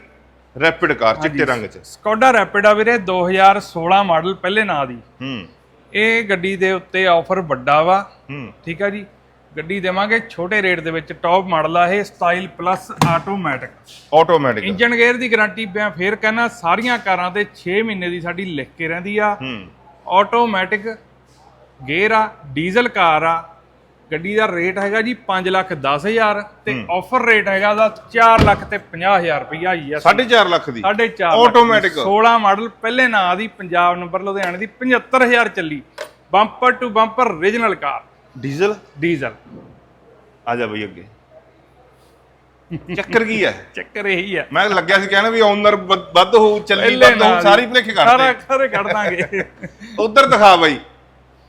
ਰੈਪਿਡ ਕਾਰ ਚਿੱਟੇ ਰੰਗ 'ਚ। ਸਕੋਡਾ ਰੈਪਿਡ ਆ ਵੀਰੇ 2016 ਮਾਡਲ ਪਹਿਲੇ ਨਾਂ ਦੀ। ਹੂੰ। ਇਹ ਗੱਡੀ ਦੇ ਉੱਤੇ ਆਫਰ ਵੱਡਾ ਵਾ। ਹੂੰ। ਠੀਕ ਆ ਜੀ? ਗੱਡੀ ਦੇਵਾਂਗੇ ਛੋਟੇ ਰੇਟ ਦੇ ਵਿੱਚ ਟੌਪ ਮਾਡਲ ਆ ਇਹ style plus automatic automatic engine gear ਦੀ ਗਾਰੰਟੀ ਮੈਂ ਫੇਰ ਕਹਿਣਾ ਸਾਰੀਆਂ ਕਾਰਾਂ ਤੇ 6 ਮਹੀਨੇ ਦੀ ਸਾਡੀ ਲਿਖ ਕੇ ਰਹਿੰਦੀ ਆ। ਹੂੰ। ਆਟੋਮੈਟਿਕ ਗੇਅਰ ਆ ਡੀਜ਼ਲ ਕਾਰ ਆ ਗੱਡੀ ਦਾ ਰੇਟ ਹੈਗਾ ਜੀ 5 ਲੱਖ 10 ਹਜ਼ਾਰ ਤੇ ਆਫਰ ਰੇਟ ਹੈਗਾ ਦਾ 4 ਲੱਖ ਤੇ 50 ਹਜ਼ਾਰ ਰੁਪਈਆ ਹੀ ਆ। 4.5 ਲੱਖ ਦੀ। ਸਾਢੇ 4 Automatic। 16 ਮਾਡਲ ਪਹਿਲੇ ਨਾਂ ਦੀ ਪੰਜਾਬ ਨੰਬਰ ਲੁਧਿਆਣੇ ਦੀ 75000 ਚੱਲੀ। Bumper to bumper regional car diesel diesel ਆ ਜਾ ਬਈ ਅੱਗੇ। ਚੱਕਰ ਕੀ ਹੈ? ਚੱਕਰ ਇਹੀ ਆ ਮੈਂ ਲੱਗਿਆ ਸੀ ਕਹਿਣਾ ਵੀ ਓਨਰ ਵੱਧ ਹੋਊ ਚੱਲੀ ਵੱਧ ਹੋਊ ਸਾਰੀ ਹੀ। ਭਲੇਖੇ ਸਾਰਾ ਕਰਦੇ ਸਾਰੇ ਕੱਢ ਦਾਂਗੇ। ਉਧਰ ਦਿਖਾ ਬਾਈ।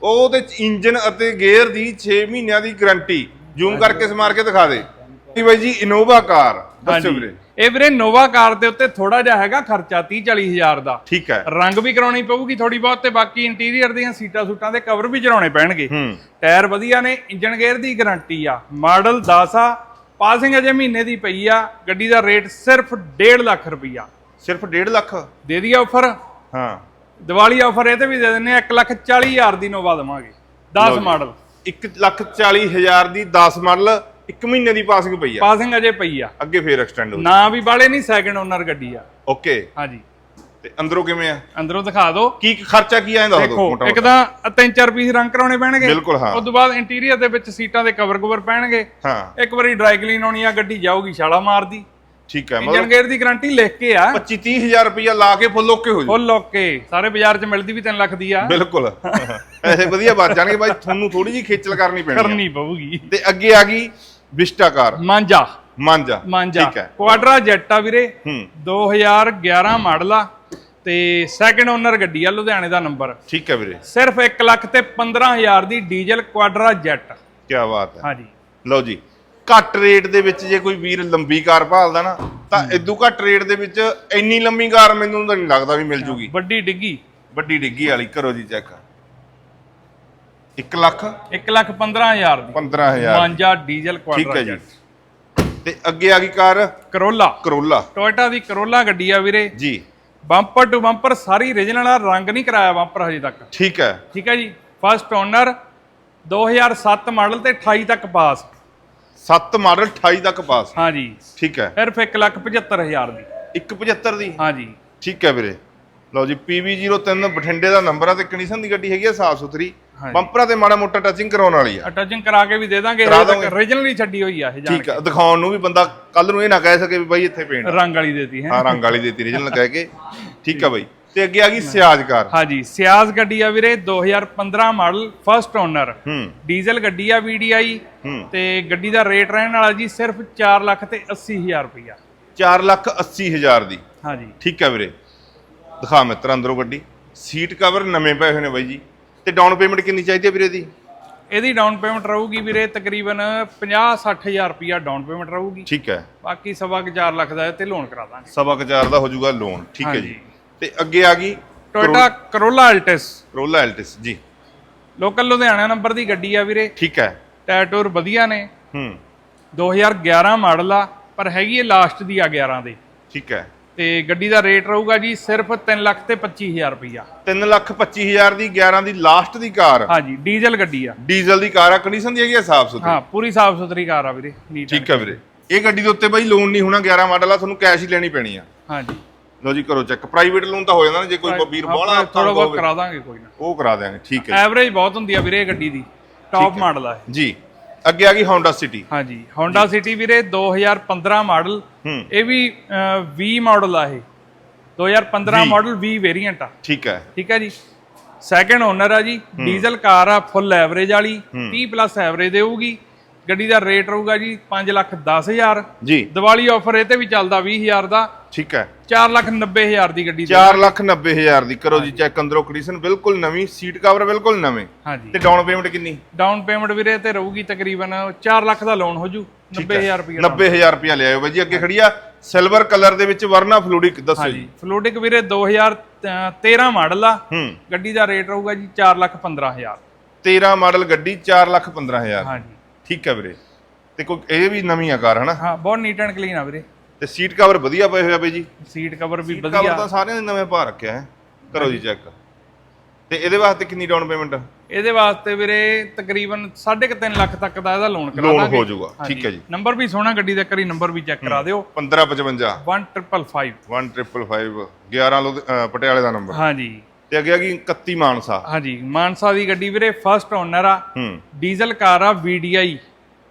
ਉਹਦੇ ਚ ਇੰਜਨ ਅਤੇ ਗੇਅਰ ਦੀ 6 ਮਹੀਨਿਆਂ ਦੀ ਗਾਰੰਟੀ ਜ਼ੂਮ ਕਰਕੇ ਸਮਾਰ ਕੇ ਦਿਖਾ ਦੇ। ਬਾਈ ਜੀ ਇਨੋਵਾ ਕਾਰ ਦੱਸੋ ਵੀਰੇ। ਇਹ ਵੀਰੇ ਨੋਵਾ ਕਾਰ ਦੇ ਉੱਤੇ ਥੋੜਾ ਜਿਹਾ ਹੈਗਾ ਖਰਚਾ 30 40 ਹਜ਼ਾਰ ਦਾ। ਠੀਕ ਹੈ। ਰੰਗ ਵੀ ਕਰਾਉਣੀ ਪਊਗੀ ਥੋੜੀ ਬਹੁਤ ਤੇ ਬਾਕੀ ਇੰਟੀਰੀਅਰ ਦੀਆਂ ਸੀਟਾਂ ਸੂਟਾਂ ਦੇ ਕਵਰ ਵੀ ਚੜਾਉਣੇ ਪੈਣਗੇ। ਟਾਇਰ ਵਧੀਆ ਨੇ ਇੰਜਨ ਗੇਅਰ ਦੀ ਗਾਰੰਟੀ ਆ। ਮਾਡਲ 10 ਆ ਪਾਸਿੰਗ ਅਜੇ ਮਹੀਨੇ ਦੀ ਪਈ ਆ ਗੱਡੀ ਦਾ ਰੇਟ ਸਿਰਫ 1.5 ਲੱਖ ਰੁਪਈਆ। ਸਿਰਫ 1.5 ਲੱਖ? ਦੇ ਦੀ ਆਫਰ ਹਾਂ। ਦੀਵਾਲੀ ਆਫਰ ਇਹ ਤੇ ਵੀ ਦੇ ਦਿੰਨੇ ਆ 1 ਲੱਖ 40 ਹਜ਼ਾਰ ਦੀ ਨੋਵਾ ਦਵਾਂਗੇ। 10 ਮਾਡਲ। 1 ਲੱਖ 40 ਹਜ਼ਾਰ ਦੀ 10 ਮਾਡਲ 1 ਮਹੀਨੇ ਦੀ ਪਾਸਿੰਗ ਪਈ ਆ। ਪਾਸਿੰਗ ਅਜੇ ਪਈ ਆ। ਅੱਗੇ ਫੇਰ ਐਕਸਟੈਂਡ ਹੋ ਨਾ ਵੀ ਬਾਲੇ ਨਹੀਂ ਸੈਕਿੰਡ ਓਨਰ ਗੱਡੀ ਆ। ਓਕੇ ਹਾਂਜੀ। ਤੇ ਅੰਦਰੋਂ ਕਿਵੇਂ ਆ? ਅੰਦਰੋਂ ਦਿਖਾ ਦਿਓ ਕੀ ਖਰਚਾ ਕੀ ਉਹ ਦੇਖੋ ਮੋਟਾ ਇੱਕ ਤਾਂ ਤਿੰਨ ਚਾਰ ਪੀਸ ਰੰਗ ਕਰਾਉਣੇ ਪੈਣਗੇ। ਬਿਲਕੁਲ, ਹਾਂ। ਉਸ ਤੋਂ ਬਾਅਦ ਇੰਟੀਰੀਅਰ ਦੇ ਵਿੱਚ ਸੀਟਾਂ ਦੇ ਕਵਰ ਕਵਰ ਪੈਣਗੇ। ਹਾਂ। ਇੱਕ ਵਾਰੀ ਡਰਾਈ ਕਲੀਨ ਹੋਣੀ ਆ ਗੱਡੀ ਜਾਊਗੀ ਛਾਲਾ ਮਾਰਦੀ। ਠੀਕ ਹੈ ਇੰਜਨ ਮਤਲਬ ਗੇਅਰ ਦੀ ਗਾਰੰਟੀ ਲਿਖ ਕੇ ਆ। 25 30000 ਰੁਪਇਆ ਲਾ ਕੇ ਫੁੱਲ ਓਕੇ ਹੋ ਜੂ। ਫੁੱਲ ਓਕੇ ਸਾਰੇ ਬਾਜ਼ਾਰ 'ਚ ਮਿਲਦੀ ਵੀ 3 ਲੱਖ ਦੀ ਆ। ਬਿਲਕੁਲ। ਐਸੇ ਵਧੀਆ ਬਚ ਜਾਣਗੇ ਬਾਈ ਤੁਹਾਨੂੰ ਥੋੜੀ ਜਿਹੀ ਖੇਚਲ ਕਰਨੀ ਪੈਣੀ ਆ। ਕਰਨੀ ਪਊਗੀ। ਤੇ ਅੱਗੇ ਆ ਗਈ ਵਿਸਟਾ ਕਾਰ ਮਾਂਜਾ ਮਾਂਜਾ ਮਾਂਜਾ ਠੀਕ ਹੈ। ਕੁਆਡਰਾ ਜੈਟ ਆ ਵੀਰੇ ਹੂੰ। 2011 ਮਾਡਲ ਆ ਤੇ ਸੈਕੰਡ ਓਨਰ ਗੱਡੀ ਆ ਲੁਧਿਆਣੇ ਦਾ ਨੰਬਰ ਠੀਕ ਹੈ ਵੀਰੇ। ਸਿਰਫ 1 ਲੱਖ ਤੇ 15000 ਦੀ ਡੀਜ਼ਲ ਕੁਆਡਰਾ ਜੈਟ ਕੀ ਬਾਤ ਹੈ। ਹਾਂਜੀ। ਲਓ ਜੀ ਘੱਟ ਰੇਟ ਦੇ ਵਿੱਚ ਜੇ ਕੋਈ ਵੀਰ ਲੰਬੀ ਕਾਰ ਭਾਲਦਾ ਨਾ ਤਾਂ ਇਦੋਂ ਘੱਟ ਰੇਟ ਦੇ ਵਿੱਚ ਇੰਨੀ ਲੰਮੀ ਕਾਰ ਮੈਨੂੰ ਤਾਂ ਨਹੀਂ ਲੱਗਦਾ ਵੀ ਮਿਲ ਜੂਗੀ। ਵੱਡੀ ਡਿੱਗੀ। ਵੱਡੀ ਡਿੱਗੀ ਵਾਲੀ ਕਰੋ ਜੀ ਚੈੱਕ 1 ਲੱਖ 1 ਲੱਖ 15000 ਦੀ। 15000 ਮਾਂਜਾ ਡੀਜ਼ਲ ਠੀਕ ਕੁਆਡਰਾ ਹੈ ਜੀ। ਤੇ ਅੱਗੇ ਆ ਗਈ ਕਾਰ? ਕਰੋਲਾ ਕਰੋਲਾ ਟੋਇਟਾ ਦੀ ਕਰੋਲਾ ਗੱਡੀ ਆ ਵੀਰੇ। ਜੀ। ਬੰਪਰ ਟੂ ਬੰਪਰ ਸਾਰੀ ਰੀਜਨਲ ਆ ਰੰਗ ਨਹੀਂ ਕਰਾਇਆ ਬੰਪਰ ਹਜੇ ਤੱਕ। ਠੀਕ ਹੈ। ਠੀਕ ਹੈ ਜੀ। ਫਸਟ ਓਨਰ 2007 ਮਾਡਲ ਤੇ 28 ਤੱਕ ਪਾਸ 7 ਮਾਡਲ 28 ਤੱਕ ਪਾਸ ਹਾਂਜੀ ਠੀਕ ਹੈ। ਸਿਰਫ 1 ਲੱਖ 75000 ਦੀ। 175 ਦੀ? ਹਾਂਜੀ ਠੀਕ ਹੈ ਵੀਰੇ। ਲਓ ਜੀ PV03 ਬਠਿੰਡੇ ਦਾ ਨੰਬਰ ਆ ਤੇ ਕੰਡੀਸ਼ਨ ਦੀ ਗੱਡੀ ਹੈਗੀ ਆ ਸਾਫ਼ ਸੁਥਰੀ। ਬੰਪਰਾਂ ਤੇ ਮਾੜਾ ਮੋਟਾ ਟੱਚਿੰਗ ਕਰਾਉਣ ਵਾਲੀ ਆ। ਅਟੈਚਿੰਗ ਕਰਾ ਕੇ ਵੀ ਦੇ ਦਾਂਗੇ। ਰੀਜਨਲ ਹੀ ਛੱਡੀ ਹੋਈ ਆ ਇਹ ਜਾਣ ਠੀਕ ਆ ਦਿਖਾਉਣ ਨੂੰ ਵੀ ਬੰਦਾ ਕੱਲ ਨੂੰ ਇਹ ਨਾ ਕਹਿ ਸਕੇ ਵੀ ਬਾਈ ਇੱਥੇ ਪੇਂਟ ਰੰਗ ਵਾਲੀ ਦੇਤੀ ਹੈ। ਆ ਰੰਗ ਵਾਲੀ ਦੇਤੀ ਰੀਜਨਲ ਕਹਿ ਕੇ। ਠੀਕ ਆ ਬਾਈ ਤੇ ਅੱਗੇ ਆ ਗਈ ਸਿਆਜ ਕਾਰ ਹਾਂਜੀ ਸਿਆਜ਼ ਗੱਡੀ ਆ ਵੀਰੇ 2015 ਮਾਡਲ ਫਸਟ ਓਨਰ ਹੂੰ। ਡੀਜ਼ਲ ਗੱਡੀ ਆ ਹੂੰ। ਤੇ ਗੱਡੀ ਦਾ ਰੇਟ ਰਹਿਣ ਵਾਲਾ ਜੀ ਸਿਰਫ 4 ਲੱਖ ਤੇ 80000 ਰੁਪਇਆ 4 ਲੱਖ 80 ਹਜ਼ਾਰ ਦੀ। ਹਾਂਜੀ ਠੀਕ ਹੈ ਵੀਰੇ। ਦਿਖਾ ਮਿੱਤਰ ਅੰਦਰੋਂ ਗੱਡੀ ਸੀਟ ਕਵਰ ਨਵੇਂ ਪਏ ਹੋਏ ਨੇ ਬਾਈ ਜੀ। ਤੇ ਡਾਊਨ ਪੇਮੈਂਟ ਕਿੰਨੀ ਚਾਹੀਦੀ ਹੈ ਵੀਰੇ ਦੀ ਇਹਦੀ ਡਾਊਨ ਪੇਮੈਂਟ ਰਹੂਗੀ ਵੀਰੇ ਤਕਰੀਬਨ 50-60000 ਰੁਪਇਆ ਡਾਊਨ ਪੇਮੈਂਟ ਰਹੂਗੀ। ਠੀਕ ਹੈ। ਬਾਕੀ ਸਵਾ ਕੁ 4 ਲੱਖ ਦਾ ਇਹ ਤੇ ਲੋਨ ਕਰਾ ਦਾਂਗੇ। ਸਵਾ ਕੁ ਹਜ਼ਾਰ ਦਾ ਹੋ ਜਾਊਗਾ ਲੋਨ ਠੀਕ ਹੈ ਜੀ। ਤੇ ਅੱਗੇ ਆ ਗਈ ਟੋਇਟਾ ਕਰੋਲਾ ਅਲਟਿਸ। ਕਰੋਲਾ ਐਲਟਿਸ ਜੀ। ਲੋਕਲ ਲੁਧਿਆਣਾ ਨੰਬਰ ਦੀ ਗੱਡੀ ਆ ਵੀਰੇ। ਠੀਕ ਹੈ। ਟਾਇਰ ਟੂਰ ਵਧੀਆ ਨੇ। ਹੂੰ। 2011 ਮਾਡਲ ਆ ਪਰ ਹੈਗੀ ਹੈ ਲਾਸਟ ਦੀ ਆ 11 ਦੇ। ਠੀਕ ਹੈ। ਤੇ ਗੱਡੀ ਦਾ ਰੇਟ ਰਹੂਗਾ ਜੀ ਸਿਰਫ 3 ਲੱਖ ਤੇ 25000 ਰੁਪਈਆ। 3 ਲੱਖ 25 ਹਜ਼ਾਰ ਦੀ 11 ਦੀ ਲਾਸਟ ਦੀ ਕਾਰ। ਹਾਂਜੀ ਡੀਜ਼ਲ ਗੱਡੀ ਆ। ਡੀਜ਼ਲ ਦੀ ਕਾਰ ਆ ਕੰਡੀਸ਼ਨ ਦੀ ਹੈਗੀ ਆ ਸਾਫ਼ ਸੁਥਰੀ? ਹਾਂ ਪੂਰੀ ਸਾਫ਼ ਸੁਥਰੀ ਕਾਰ ਆ ਵੀਰੇ ਠੀਕ ਹੈ ਵੀਰੇ। ਇਹ ਗੱਡੀ ਦੇ ਉੱਤੇ ਬਾਈ ਲੋਨ ਨਹੀਂ ਹੋਣਾ 11 ਮਾਡਲ ਆ ਤੁਹਾਨੂੰ ਕੈਸ਼ ਹੀ ਲੈਣੀ ਪੈਣੀ ਆ। ਹਾਂਜੀ। ਲਓ ਜੀ ਕਰੋ ਚੈੱਕ ਪ੍ਰਾਈਵੇਟ ਲੋਨ ਤਾਂ ਹੋ ਜਾਂਦਾ ਨਾ ਜੇ ਕੋਈ ਵੀਰ ਬੋਲਾ ਥੋੜਾ ਬਹੁਤ ਕਰਾ ਦਾਂਗੇ ਕੋਈ ਨਾ। ਉਹ ਕਰਾ ਦਿਆਂਗੇ ਠੀਕ ਹੈ ਐਵਰੇਜ ਬਹੁਤ ਹੁੰਦੀ ਆ ਵੀਰੇ ਇਹ ਗੱਡੀ ਦੀ। ਟੌਪ ਮਾਡਲ ਆ। ਜੀ। ਅੱਗੇ ਆ ਗਈ Honda City ਹਾਂਜੀ Honda City ਵੀਰੇ 2015 ਮਾਡਲ। ਇਹ ਵੀ ਅਹ, 20 ਮਾਡਲ ਆ ਇਹ। 2015 ਮਾਡਲ 20 ਵੇਰੀਐਂਟ ਆ। ਠੀਕ ਹੈ। ਠੀਕ ਹੈ ਜੀ। ਸੈਕੰਡ ਓਨਰ ਆ ਜੀ। ਡੀਜ਼ਲ ਕਾਰ ਆ ਫੁੱਲ ਐਵਰੇਜ ਵਾਲੀ। 30 ਪਲੱਸ ਐਵਰੇਜ ਦੇਊਗੀ। ਗੱਡੀ ਦਾ ਰੇਟ ਰਹੂਗਾ ਜੀ 5 ਲੱਖ 10 ਹਜ਼ਾਰ। ਜੀ। ਦੀਵਾਲੀ ਆਫਰ ਇਹ ਤੇ ਵੀ ਚੱਲਦਾ 20000 ਦਾ। ਠੀਕ ਹੈ। 4 ਲੱਖ 90 ਹਜ਼ਾਰ ਦੀ ਗੱਡੀ ਦੇ 4 ਲੱਖ 90 ਹਜ਼ਾਰ ਦੀ। ਕਰੋ ਜੀ ਚੈੱਕ ਅੰਦਰੋਂ ਕੰਡੀਸ਼ਨ ਬਿਲਕੁਲ ਨਵੀਂ ਸੀਟ ਕਵਰ ਬਿਲਕੁਲ ਨਵੇਂ। ਹਾਂਜੀ। ਤੇ ਡਾਊਨ ਪੇਮੈਂਟ ਕਿੰਨੀ? ਡਾਊਨ ਪੇਮੈਂਟ ਵੀਰੇ ਤੇ ਰਹੂਗੀ ਤਕਰੀਬਨ 4 ਲੱਖ ਦਾ ਲੋਨ ਹੋ ਜੂ 90000 ਰੁਪਏ 90000 ਰੁਪਇਆ ਲਿਆਇਓ ਬਾਈ ਜੀ। ਅੱਗੇ ਖੜੀ ਆ ਸਿਲਵਰ ਕਲਰ ਦੇ ਵਿੱਚ ਵਰਨਾ ਫਲੂਡਿਕ ਦੱਸੋ ਜੀ। ਹਾਂਜੀ। ਫਲੋਟਿਕ ਵੀਰੇ 2013 ਮਾਡਲ ਆ। ਗੱਡੀ ਦਾ ਰੇਟ ਰਹੂਗਾ ਜੀ 4 ਲੱਖ 15000 13 ਮਾਡਲ ਗੱਡੀ 4 ਲੱਖ 15000 ਹਾਂਜੀ। ਠੀਕ ਹੈ ਵੀਰੇ। ਤੇ ਕੋਈ ਇਹ ਵੀ ਨਵੀਂ ਆ ਕਾਰ ਹਨਾ? ਹਾਂ ਬਹੁਤ ਨੀਟ ਐਂਡ ਕਲੀਨ ਆ ਵੀਰੇ। ਤੇ ਸੀਟ ਕਵਰ ਵਧੀਆ ਪਏ ਹੋਇਆ ਬਈ ਜੀ? ਸੀਟ ਕਵਰ ਵੀ ਕਵਰ ਵਧੀਆ। ਤਾਂ ਸਾਰਿਆਂ ਦੇ ਨਵੇਂ ਪਾ ਰੱਖਿਆ ਹੈ। ਕਰੋ ਜੀ ਚੈੱਕ ਤੇ ਇਹਦੇ ਵਾਸਤੇ ਕਿੰਨੀ ਡਾਊਨ ਪੇਮੈਂਟ ਇਹਦੇ ਵਾਸਤੇ ਵੀਰੇ ਤਕਰੀਬਨ 3.5 ਲੱਖ ਤੱਕ ਦਾ ਇਹਦਾ ਲੋਨ ਕਰਾ ਲੋਨ ਦਾਂਗੇ ਹੋ ਜਾਊਗਾ। ਠੀਕ ਹੈ ਜੀ। ਨੰਬਰ ਵੀ ਸੋਹਣਾ ਗੱਡੀ ਦਾ ਕਰੀ ਨੰਬਰ ਵੀ ਚੈੱਕ ਕਰਾ ਦਿਓ। 1555 1555 1555 11 ਲੁਧ- ਅਹ ਪਟਿਆਲੇ ਦਾ ਨੰਬਰ ਹਾਂਜੀ। ਤੇ ਅੱਗੇ ਆ ਗਈ 31 ਮਾਨਸਾ। ਹਾਂਜੀ ਮਾਨਸਾ ਦੀ ਗੱਡੀ ਵੀਰੇ ਫਰਸਟ ਓਨਰ ਆ। ਹੂੰ। ਡੀਜ਼ਲ ਕਾਰ ਆ VDI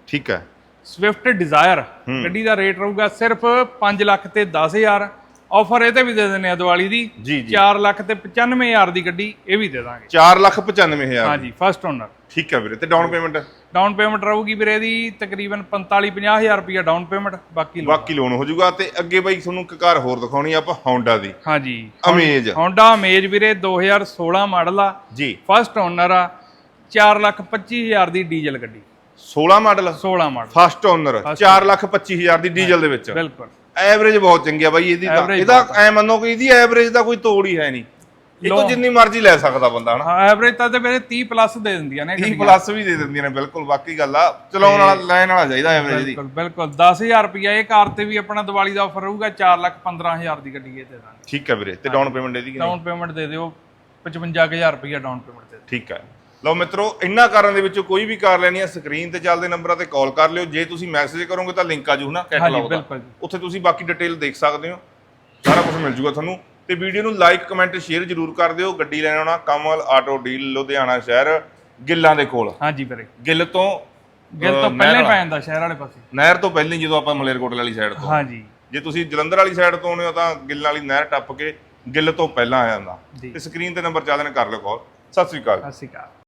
ਠੀਕ ਹੈ। ਸਵਿਫਟ ਡਿਜ਼ਾਇਰ ਗੱਡੀ ਦਾ ਰੇਟ ਰਹੂਗਾ ਸਿਰਫ 5 ਲੱਖ ਤੇ 10000 ਆਫਰ ਇਹ ਤੇ ਵੀ ਦੇ ਦਿੰਦੇ ਆ ਦੀਵਾਲੀ ਦੀ। ਜੀ ਜੀ। 4 ਲੱਖ ਤੇ 95000 ਦੀ ਗੱਡੀ ਇਹ ਵੀ ਦੇ ਦਾਂਗੇ। 4 ਲੱਖ 95000 ਹਾਂਜੀ ਫਰਸਟ ਓਨਰ ਠੀਕ ਹੈ ਵੀਰੇ ਤੇ ਡਾਊਨ ਪੇਮੈਂਟ ਡਾਊਨ ਪੇਮੈਂਟ ਰਹੂਗੀ ਵੀਰੇ ਦੀ ਤਕਰੀਬਨ 45 50000 ਰੁਪਇਆ ਡਾਊਨ ਪੇਮੈਂਟ ਬਾਕੀ ਲੋਨ ਬਾਕੀ ਲੋਨ ਹੋ ਜਾਊਗਾ ਤੇ ਅੱਗੇ ਬਾਈ ਤੁਹਾਨੂੰ ਇੱਕ ਕਾਰ ਹੋਰ ਦਿਖਾਉਣੀ ਆਪਾਂ Honda ਦੀ। ਹਾਂਜੀ। ਅਮੇਜ Honda Amaze ਵੀਰੇ 2016 ਮਾਡਲ ਆ। ਜੀ। ਫਰਸਟ ਓਨਰ ਆ 4 ਲੱਖ 25000 ਦੀ ਡੀਜ਼ਲ ਗੱਡੀ। 16 model 16 model first owner 4 lakh 25000 ਦੀ ਡੀਜ਼ਲ ਦੇ ਵਿੱਚ। ਬਿਲਕੁਲ। ਐਵਰੇਜ ਬਹੁਤ ਚੰਗੀ ਆ ਬਾਈ ਇਹਦੀ ਤਾਂ। ਇਹਦਾ ਐ ਮੰਨੋ ਕਿ ਇਹਦੀ ਐਵਰੇਜ ਦਾ ਕੋਈ ਤੋੜ ਹੀ ਹੈ ਨਹੀਂ। ਇਹ ਤੋਂ ਜਿੰਨੀ ਮਰਜ਼ੀ ਲੈ ਸਕਦਾ ਬੰਦਾ ਹਨਾ? ਹਾਂ ਐਵਰੇਜ ਤਾਂ ਤੇ ਵੀਰੇ 30 ਪਲੱਸ ਦੇ ਦਿੰਦੀਆਂ ਨੇ 30 ਪਲੱਸ ਵੀ ਦੇ ਦਿੰਦੀਆਂ ਨੇ ਬਿਲਕੁਲ ਬਾਕੀ ਗੱਲ ਆ ਚਲਾਉਣ ਵਾਲਾ ਲੈਣ ਵਾਲਾ ਚਾਹੀਦਾ ਐਵਰੇਜ ਦੀ। ਬਿਲਕੁਲ ਬਿਲਕੁਲ 10000 ਰੁਪਇਆ ਇਹ ਕਾਰ ਤੇ ਵੀ ਆਪਣਾ ਦੀਵਾਲੀ ਦਾ ਆਫਰ ਰਹੂਗਾ 4 ਲੱਖ 15000 ਦੀ ਗੱਡੀ ਇਹ ਦੇ ਦਾਂਗੇ। ਠੀਕ ਹੈ ਵੀਰੇ ਤੇ ਡਾਊਨ ਪੇਮੈਂਟ ਇਹਦੀ ਕਿੰਨੀ? ਡਾਊਨ ਪੇਮੈਂਟ ਦੇ ਦਿਓ 55000 ਰੁਪਇਆ ਡਾਊਨ ਪੇਮੈਂਟ ਦੇ ਦਿਓ। ਠੀਕ ਹੈ। ਲਓ ਮਿੱਤਰੋ ਇਹਨਾਂ ਕਾਰਾਂ ਦੇ ਵਿੱਚੋਂ ਕੋਈ ਵੀ ਕਾਰ ਲੈਣੀ ਹੈ ਸਕਰੀਨ ਤੇ ਚੱਲਦੇ ਨੰਬਰਾਂ ਤੇ ਕਾਲ ਕਰ ਲਿਓ। ਜੇ ਤੁਸੀਂ ਮੈਸੇਜ ਕਰੋਗੇ ਤਾਂ ਲਿੰਕ ਆ ਜੂ ਨਾ ਕੈਟਲੌਗ ਦਾ। ਉੱਥੇ ਤੁਸੀਂ ਬਾਕੀ ਡਿਟੇਲ ਦੇਖ ਸਕਦੇ ਹੋ। ਸਾਰਾ ਕੁਝ ਮਿਲ ਜੂਗਾ ਤੁਹਾਨੂੰ। ਤੇ ਵੀਡੀਓ ਨੂੰ ਲਾਈਕ ਕਮੈਂਟ ਸ਼ੇਅਰ ਜਰੂਰ ਕਰ ਦਿਓ। ਗੱਡੀ ਲੈਣ ਆਉਣਾ ਕਮਲ ਆਟੋ ਡੀਲ ਲੁਧਿਆਣਾ ਸ਼ਹਿਰ ਗਿੱਲਾਂ ਦੇ ਕੋਲ। ਹਾਂਜੀ ਵੀਰੇ। ਗਿੱਲ ਤੋਂ ਗਿਲ ਤੋਂ ਪਹਿਲੇ ਪੈ ਜਾਂਦਾ ਸ਼ਹਿਰ ਵਾਲੇ ਪਾਸੇ। ਨਹਿਰ ਤੋਂ ਪਹਿਲਾਂ ਜਦੋਂ ਆਪਾਂ ਮਲੇਰਕੋਟਲੇ ਵਾਲੀ ਸਾਈਡ ਤੋਂ। ਹਾਂਜੀ। ਜੇ ਤੁਸੀਂ ਜਲੰਧਰ ਵਾਲੀ ਸਾਈਡ ਤੋਂ ਆਉਣੇ ਹੋ ਤਾਂ ਗਿੱਲ ਵਾਲੀ ਨਹਿਰ ਟੱਪ ਕੇ ਗਿੱਲ ਤੋਂ ਪਹਿਲਾਂ ਆ ਜਾਂਦਾ। ਤੇ ਸਕਰੀਨ ਤੇ ਨੰਬਰ ਚੱਲਦੇ ਨੇ ਕਰ ਲਿਓ ਕਾਲ ਸਤਿ ਸ੍ਰੀ ਅਕਾਲ ਸਤਿ ਸ਼੍ਰੀ ਅਕਾਲ।